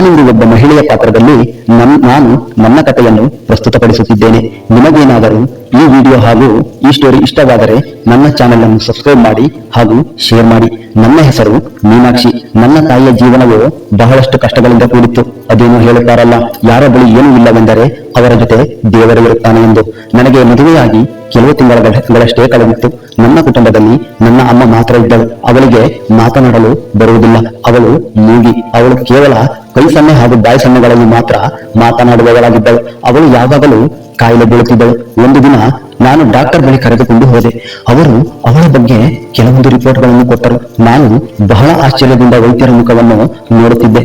ನಾನಿಂದು ಒಬ್ಬ ಮಹಿಳೆಯ ಪಾತ್ರದಲ್ಲಿ ನನ್ ನಾನು ನನ್ನ ಕಥೆಯನ್ನು ಪ್ರಸ್ತುತಪಡಿಸುತ್ತಿದ್ದೇನೆ. ನಿಮಗೇನಾದರೂ ಈ ವಿಡಿಯೋ ಹಾಗೂ ಈ ಸ್ಟೋರಿ ಇಷ್ಟವಾದರೆ ನನ್ನ ಚಾನೆಲ್ ಅನ್ನು ಸಬ್ಸ್ಕ್ರೈಬ್ ಮಾಡಿ ಹಾಗೂ ಶೇರ್ ಮಾಡಿ. ನನ್ನ ಹೆಸರು ಮೀನಾಕ್ಷಿ. ನನ್ನ ತಾಯಿಯ ಜೀವನವು ಬಹಳಷ್ಟು ಕಷ್ಟಗಳಿಂದ ಕೂಡಿತ್ತು. ಅದೇನು ಹೇಳುತ್ತಾರಲ್ಲ, ಯಾರ ಬಳಿ ಏನೂ ಇಲ್ಲವೆಂದರೆ ಅವರ ಜೊತೆ ದೇವರು ಇರುತ್ತಾನೆ ಎಂದು. ನನಗೆ ಮದುವೆಯಾಗಿ ಕೆಲವು ತಿಂಗಳಷ್ಟೇ ಕಳೆದಿತ್ತು. ನನ್ನ ಕುಟುಂಬದಲ್ಲಿ ನನ್ನ ಅಮ್ಮ ಮಾತ್ರ ಇದ್ದಳು. ಅವಳಿಗೆ ಮಾತನಾಡಲು ಬರುವುದಿಲ್ಲ. ಅವಳು ಮೂಗಿ. ಅವಳು ಕೇವಲ ಕೈ ಸನ್ನೆ ಹಾಗೂ ಬಾಯಿ ಸನ್ನೆಗಳಲ್ಲಿ ಮಾತ್ರ ಮಾತನಾಡುವವಳಾಗಿದ್ದಳು. ಅವಳು ಯಾವಾಗಲೂ ಕಾಯಿಲೆ ಬೀಳುತ್ತಿದ್ದಳು. ಒಂದು ದಿನ ನಾನು ಡಾಕ್ಟರ್ ಬಳಿ ಕರೆದುಕೊಂಡು ಹೋದೆ. ಅವರು ಅವಳ ಬಗ್ಗೆ ಕೆಲವೊಂದು ರಿಪೋರ್ಟ್ಗಳನ್ನು ಕೊಟ್ಟರು. ನಾನು ಬಹಳ ಆಶ್ಚರ್ಯದಿಂದ ವೈದ್ಯರ ಮುಖವನ್ನು ನೋಡುತ್ತಿದ್ದೆ.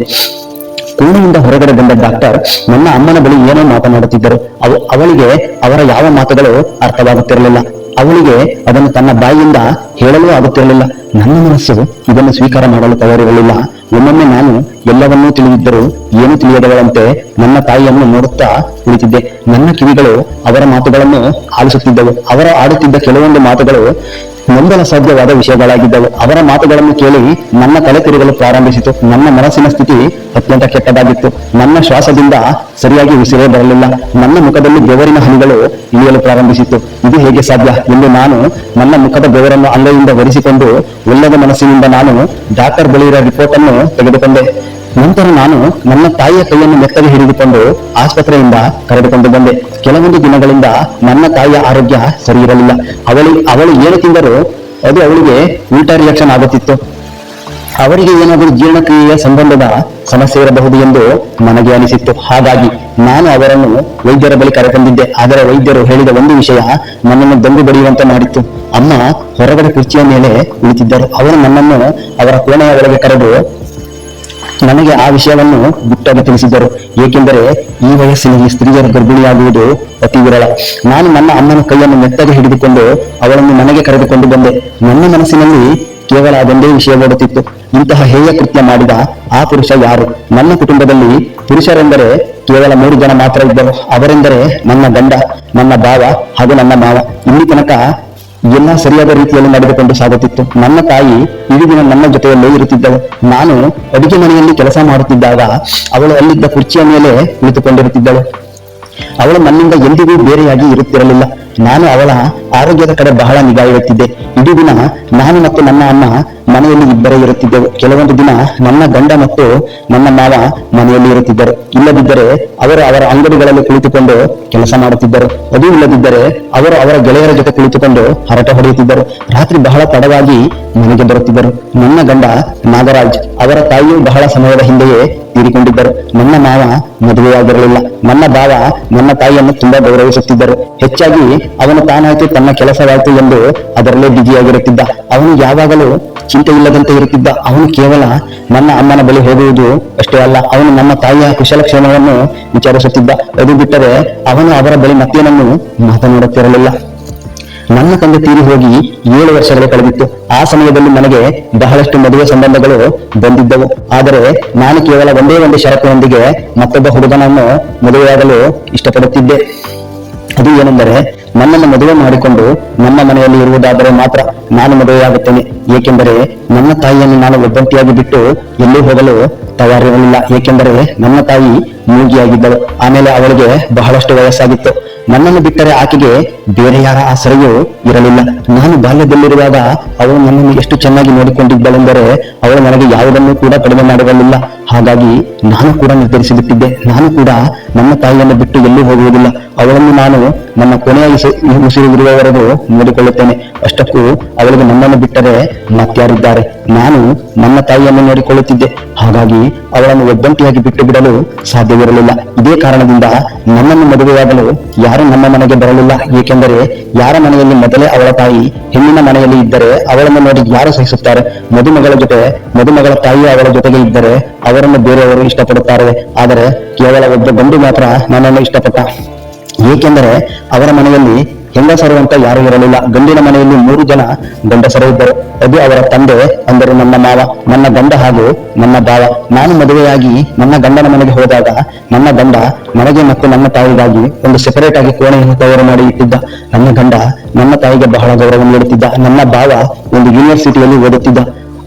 ಕೋಣೆಯಿಂದ ಹೊರಗಡೆ ಬಂದ ಡಾಕ್ಟರ್ ನನ್ನ ಅಮ್ಮನ ಬಳಿ ಏನೋ ಮಾತನಾಡುತ್ತಿದ್ದರು ಅವು ಅವಳಿಗೆ ಅವರ ಯಾವ ಮಾತುಗಳು ಅರ್ಥವಾಗುತ್ತಿರಲಿಲ್ಲ. ಅವಳಿಗೆ ಅದನ್ನು ತನ್ನ ಬಾಯಿಯಿಂದ ಹೇಳಲು ಆಗುತ್ತಿರಲಿಲ್ಲ. ನನ್ನ ಮನಸ್ಸು ಇದನ್ನು ಸ್ವೀಕಾರ ಮಾಡಲು ತಯಾರಿರಲಿಲ್ಲ. ಒಮ್ಮೊಮ್ಮೆ ನಾನು ಎಲ್ಲವನ್ನೂ ತಿಳಿದಿದ್ದರೂ ಏನು ತಿಳಿಯದವಳಂತೆ ನನ್ನ ತಾಯಿಯನ್ನು ನೋಡುತ್ತಾ ಕುಳಿತಿದ್ದೆ. ನನ್ನ ಕಿವಿಗಳು ಅವರ ಮಾತುಗಳನ್ನು ಆಲಿಸುತ್ತಿದ್ದವು. ಅವರ ಆಡುತ್ತಿದ್ದ ಕೆಲವೊಂದು ಮಾತುಗಳು ನಂಬಲ ಸಾಧ್ಯವಾದ ವಿಷಯಗಳಾಗಿದ್ದವು. ಅವರ ಮಾತುಗಳನ್ನು ಕೇಳಿ ನನ್ನ ತಲೆ ತಿರುಗಲು ಪ್ರಾರಂಭಿಸಿತು. ನನ್ನ ಮನಸ್ಸಿನ ಸ್ಥಿತಿ ಅತ್ಯಂತ ಕೆಟ್ಟದಾಗಿತ್ತು. ನನ್ನ ಶ್ವಾಸದಿಂದ ಸರಿಯಾಗಿ ಉಸಿರೇ ಬರಲಿಲ್ಲ. ನನ್ನ ಮುಖದಲ್ಲಿ ಬೆವರಿನ ಹನಿಗಳು ಇಳಿಯಲು ಪ್ರಾರಂಭಿಸಿತು. ಇದು ಹೇಗೆ ಸಾಧ್ಯ ಎಂದು ನಾನು ನನ್ನ ಮುಖದ ಬೆವರನ್ನು ಅಂಗೈಯಿಂದ ಒರೆಸಿಕೊಂಡು ಒಳ್ಳೆದ ಮನಸ್ಸಿನಿಂದ ನಾನು ಡಾಕ್ಟರ್ ಬಳಿ ಇರೋ ರಿಪೋರ್ಟ್ ಅನ್ನು ತೆಗೆದುಕೊಂಡೆ. ನಂತರ ನಾನು ನನ್ನ ತಾಯಿಯ ಕೈಯನ್ನು ಮೆತ್ತಗೆ ಹಿಡಿದುಕೊಂಡು ಆಸ್ಪತ್ರೆಯಿಂದ ಕರೆದುಕೊಂಡು ಬಂದೆ. ಕೆಲವೊಂದು ದಿನಗಳಿಂದ ನನ್ನ ತಾಯಿಯ ಆರೋಗ್ಯ ಸರಿ ಇರಲಿಲ್ಲ. ಅವಳಿ, ಅವಳು ಏನು ತಿಂದರೂ ಅದು ಅವಳಿಗೆ ಉಲ್ಟಾ ರಿಯಾಕ್ಷನ್ ಆಗುತ್ತಿತ್ತು. ಅವರಿಗೆ ಏನಾದರೂ ಜೀರ್ಣಕ್ರಿಯೆಯ ಸಂಬಂಧದ ಸಮಸ್ಯೆ ಇರಬಹುದು ಎಂದು ನನಗೆ ಅನಿಸಿತ್ತು. ಹಾಗಾಗಿ ನಾನು ಅವರನ್ನು ವೈದ್ಯರ ಬಳಿ ಕರೆತಂದಿದ್ದೆ. ಆದರೆ ವೈದ್ಯರು ಹೇಳಿದ ಒಂದು ವಿಷಯ ನನ್ನನ್ನು ದಂಗು ಬಡಿಯುವಂತೆ ಮಾಡಿತ್ತು. ಅಮ್ಮ ಹೊರಗಡೆ ಕುರ್ಚಿಯ ಮೇಲೆ ಕುಳಿತಿದ್ದರು. ಅವರು ನನ್ನನ್ನು ಅವರ ಕೋಣೆಯ ಒಳಗೆ ಕರೆದು ನನಗೆ ಆ ವಿಷಯವನ್ನು ಗುಟ್ಟಾಗಿ ತಿಳಿಸಿದ್ದರು. ಏಕೆಂದರೆ ಈ ವಯಸ್ಸಿನಲ್ಲಿ ಸ್ತ್ರೀಯರು ಗರ್ಭಿಣಿಯಾಗುವುದು ಅತಿ ವಿರಳ. ನಾನು ನನ್ನ ಅಮ್ಮನ ಕೈಯನ್ನು ಮೆತ್ತಗೆ ಹಿಡಿದುಕೊಂಡು ಅವಳನ್ನು ಮನೆಗೆ ಕರೆದುಕೊಂಡು ಬಂದೆ. ನನ್ನ ಮನಸ್ಸಿನಲ್ಲಿ ಕೇವಲ ಅದೊಂದೇ ವಿಷಯ ಓಡುತ್ತಿತ್ತು. ಇಂತಹ ಹೇಯ ಕೃತ್ಯ ಮಾಡಿದ ಆ ಪುರುಷ ಯಾರು? ನನ್ನ ಕುಟುಂಬದಲ್ಲಿ ಪುರುಷರೆಂದರೆ ಕೇವಲ ಮೂರು ಜನ ಮಾತ್ರ ಇದ್ದರು. ಅವರೆಂದರೆ ನನ್ನ ಗಂಡ, ನನ್ನ ಭಾವ ಹಾಗೂ ನನ್ನ ಮಾವ. ಇಲ್ಲಿ ತನಕ ಎಲ್ಲ ಸರಿಯಾದ ರೀತಿಯಲ್ಲಿ ನಡೆದುಕೊಂಡು ಸಾಗುತ್ತಿತ್ತು. ನನ್ನ ತಾಯಿ ಇಡೀ ದಿನ ನನ್ನ ಜೊತೆಯಲ್ಲೇ ಇರುತ್ತಿದ್ದಳು. ನಾನು ಅಡುಗೆ ಮನೆಯಲ್ಲಿ ಕೆಲಸ ಮಾಡುತ್ತಿದ್ದಾಗ ಅವಳು ಅಲ್ಲಿದ್ದ ಕುರ್ಚಿಯ ಮೇಲೆ ಕುಳಿತುಕೊಂಡಿರುತ್ತಿದ್ದಳು ಅವಳು ನನ್ನಿಂದ ಎಂದಿಗೂ ಬೇರೆಯಾಗಿ ಇರುತ್ತಿರಲಿಲ್ಲ. ನಾನು ಅವಳ ಆರೋಗ್ಯದ ಕಡೆ ಬಹಳ ನಿಗಾ ಇಡುತ್ತಿದ್ದೆ. ಇಡೀ ದಿನ ನಾನು ಮತ್ತು ನನ್ನ ಅಮ್ಮ ಮನೆಯಲ್ಲಿ ಇಬ್ಬರೇ ಇರುತ್ತಿದ್ದೆವು. ಕೆಲವೊಂದು ದಿನ ನನ್ನ ಗಂಡ ಮತ್ತು ನನ್ನ ಮಾವ ಮನೆಯಲ್ಲಿ ಇರುತ್ತಿದ್ದರು. ಇಲ್ಲದಿದ್ದರೆ ಅವರು ಅವರ ಅಂಗಡಿಗಳಲ್ಲಿ ಕುಳಿತುಕೊಂಡು ಕೆಲಸ ಮಾಡುತ್ತಿದ್ದರು. ಅದೂ ಇಲ್ಲದಿದ್ದರೆ ಅವರು ಅವರ ಗೆಳೆಯರ ಜೊತೆ ಕುಳಿತುಕೊಂಡು ಹರಟ ಹೊಡೆಯುತ್ತಿದ್ದರು. ರಾತ್ರಿ ಬಹಳ ತಡವಾಗಿ ಮನೆಗೆ ಬರುತ್ತಿದ್ದರು. ನನ್ನ ಗಂಡ ನಾಗರಾಜ್ ಅವರ ತಾಯಿಯು ಬಹಳ ಸಮಯದ ಹಿಂದೆಯೇ ತೀರಿಕೊಂಡಿದ್ದರು. ನನ್ನ ಮಾವ ಮದುವೆಯಾಗಿರಲಿಲ್ಲ. ನನ್ನ ಭಾವ ನನ್ನ ತಾಯಿಯನ್ನು ತುಂಬಾ ಗೌರವಿಸುತ್ತಿದ್ದರು. ಹೆಚ್ಚಾಗಿ ಅವನು ತಾನಾಯ್ತು ತನ್ನ ಕೆಲಸವಾಯ್ತು ಎಂದು ಅದರಲ್ಲೇ ಬಿಗಿಯಾಗಿರುತ್ತಿದ್ದ. ಅವನು ಯಾವಾಗಲೂ ಚಿಂತೆ ಇಲ್ಲದಂತೆ ಇರುತ್ತಿದ್ದ. ಅವನು ಕೇವಲ ನನ್ನ ಅಮ್ಮನ ಬಳಿ ಹೋಗುವುದು ಅಷ್ಟೇ ಅಲ್ಲ, ಅವನು ನಮ್ಮ ತಾಯಿಯ ಕುಶಲಕ್ಷೇಮವನ್ನು ವಿಚಾರಿಸುತ್ತಿದ್ದ. ಅದು ಬಿಟ್ಟರೆ ಅವನು ಅವರ ಬಳಿ ಮತ್ತೇನನ್ನು ಮಾತನಾಡುತ್ತಿರಲಿಲ್ಲ. ನನ್ನ ತಂದೆ ತೀರಿ ಹೋಗಿ ಏಳು ವರ್ಷಗಳು ಕಳೆದಿತ್ತು. ಆ ಸಮಯದಲ್ಲಿ ನನಗೆ ಬಹಳಷ್ಟು ಮದುವೆ ಸಂಬಂಧಗಳು ಬಂದಿದ್ದವು. ಆದರೆ ನಾನು ಕೇವಲ ಒಂದೇ ಒಂದು ಷರತ್ತಿನೊಂದಿಗೆ ಮತ್ತೊಬ್ಬ ಹುಡುಗನನ್ನು ಮದುವೆಯಾಗಲು ಇಷ್ಟಪಡುತ್ತಿದ್ದೆ. ಅದು ಏನೆಂದರೆ ನನ್ನನ್ನು ಮದುವೆ ಮಾಡಿಕೊಂಡು ನನ್ನ ಮನೆಯಲ್ಲಿ ಇರುವುದಾದರೆ ಮಾತ್ರ ನಾನು ಮದುವೆಯಾಗುತ್ತೇನೆ. ಏಕೆಂದರೆ ನನ್ನ ತಾಯಿಯನ್ನು ನಾನು ಒಬ್ಬಂಟಿಯಾಗಿ ಬಿಟ್ಟು ಎಲ್ಲೂ ಹೋಗಲು ತಯಾರಿರಲಿಲ್ಲ. ಏಕೆಂದರೆ ನನ್ನ ತಾಯಿ ಮೂಗಿಯಾಗಿದ್ದಳು ಆಮೇಲೆ ಅವಳಿಗೆ ಬಹಳಷ್ಟು ವಯಸ್ಸಾಗಿತ್ತು. ನನ್ನನ್ನು ಬಿಟ್ಟರೆ ಆಕೆಗೆ ಬೇರೆ ಯಾರ ಆಸರೆಯೂ ಇರಲಿಲ್ಲ. ನಾನು ಬಾಲ್ಯದಲ್ಲಿರುವಾಗ ಅವಳು ನನ್ನನ್ನು ಎಷ್ಟು ಚೆನ್ನಾಗಿ ನೋಡಿಕೊಂಡಿದ್ದಳೆಂದರೆ ಅವಳು ನನಗೆ ಯಾವುದನ್ನು ಕೂಡ ಕಡಿಮೆ ಮಾಡಿರಲಿಲ್ಲ. ಹಾಗಾಗಿ ನಾನು ಕೂಡ ನಿರ್ಧರಿಸಿಬಿಟ್ಟಿದ್ದೆ. ನಾನು ಕೂಡ ನಮ್ಮ ತಾಯಿಯನ್ನು ಬಿಟ್ಟು ಎಲ್ಲೂ ಹೋಗುವುದಿಲ್ಲ. ಅವಳನ್ನು ನಾನು ನನ್ನ ಕೊನೆಯ ಉಸಿರುಗಿರುವವರೆಗೂ ನೋಡಿಕೊಳ್ಳುತ್ತೇನೆ. ಅಷ್ಟಕ್ಕೂ ಅವಳಿಗೆ ನನ್ನನ್ನು ಬಿಟ್ಟರೆ ಮತ್ತಾರಿದ್ದಾರೆ. ನಾನು ನನ್ನ ತಾಯಿಯನ್ನು ನೋಡಿಕೊಳ್ಳುತ್ತಿದ್ದೆ. ಹಾಗಾಗಿ ಅವಳನ್ನು ಒಬ್ಬಂಟಿಯಾಗಿ ಬಿಟ್ಟು ಬಿಡಲು ಸಾಧ್ಯವಿರಲಿಲ್ಲ. ಇದೇ ಕಾರಣದಿಂದ ನನ್ನನ್ನು ಮದುವೆಯಾಗಲು ಯಾರು ನಮ್ಮ ಮನೆಗೆ ಬರಲಿಲ್ಲ. ಏಕೆಂದರೆ ಯಾರ ಮನೆಯಲ್ಲಿ ಮೊದಲೇ ಅವಳ ತಾಯಿ, ಹೆಣ್ಣಿನ ಮನೆಯಲ್ಲಿ ಇದ್ದರೆ ಅವಳನ್ನು ನೋಡಿ ಯಾರು ಸಹಿಸುತ್ತಾರೆ? ಮದುಮಗಳ ಜೊತೆ ಮದುಮಗಳ ತಾಯಿ ಅವಳ ಜೊತೆಗೆ ಇದ್ದರೆ ಅವರನ್ನು ಬೇರೆಯವರು ಇಷ್ಟಪಡುತ್ತಾರೆ. ಆದರೆ ಕೇವಲ ಒಬ್ಬ ಗಂಡು ಮಾತ್ರ ನನ್ನನ್ನು ಇಷ್ಟಪಟ್ಟ. ಏಕೆಂದರೆ ಅವರ ಮನೆಯಲ್ಲಿ ಹೆಂಗಸರು ಅಂತ ಯಾರು ಇರಲಿಲ್ಲ. ಗಂಡಿನ ಮನೆಯಲ್ಲಿ ಮೂರು ಜನ ಗಂಡಸರು ಇದ್ದರು. ಅದು ಅವರ ತಂದೆ, ಅಂದರೆ ನನ್ನ ಮಾವ, ನನ್ನ ಗಂಡ ಹಾಗೂ ನನ್ನ ಭಾವ. ನಾನು ಮದುವೆಯಾಗಿ ನನ್ನ ಗಂಡನ ಮನೆಗೆ ಹೋದಾಗ ನನ್ನ ಗಂಡ ನನಗೆ ಮತ್ತು ನನ್ನ ತಾಯಿಗಾಗಿ ಒಂದು ಸೆಪರೇಟ್ ಆಗಿ ಕೋಣೆಯನ್ನು ತಯಾರು ಮಾಡಿ ಇಟ್ಟಿದ್ದ. ನನ್ನ ಗಂಡ ನನ್ನ ತಾಯಿಗೆ ಬಹಳ ಗೌರವ ನೀಡುತ್ತಿದ್ದ. ನನ್ನ ಭಾವ ಒಂದು ಯೂನಿವರ್ಸಿಟಿಯಲ್ಲಿ ಓದುತ್ತಿದ್ದ.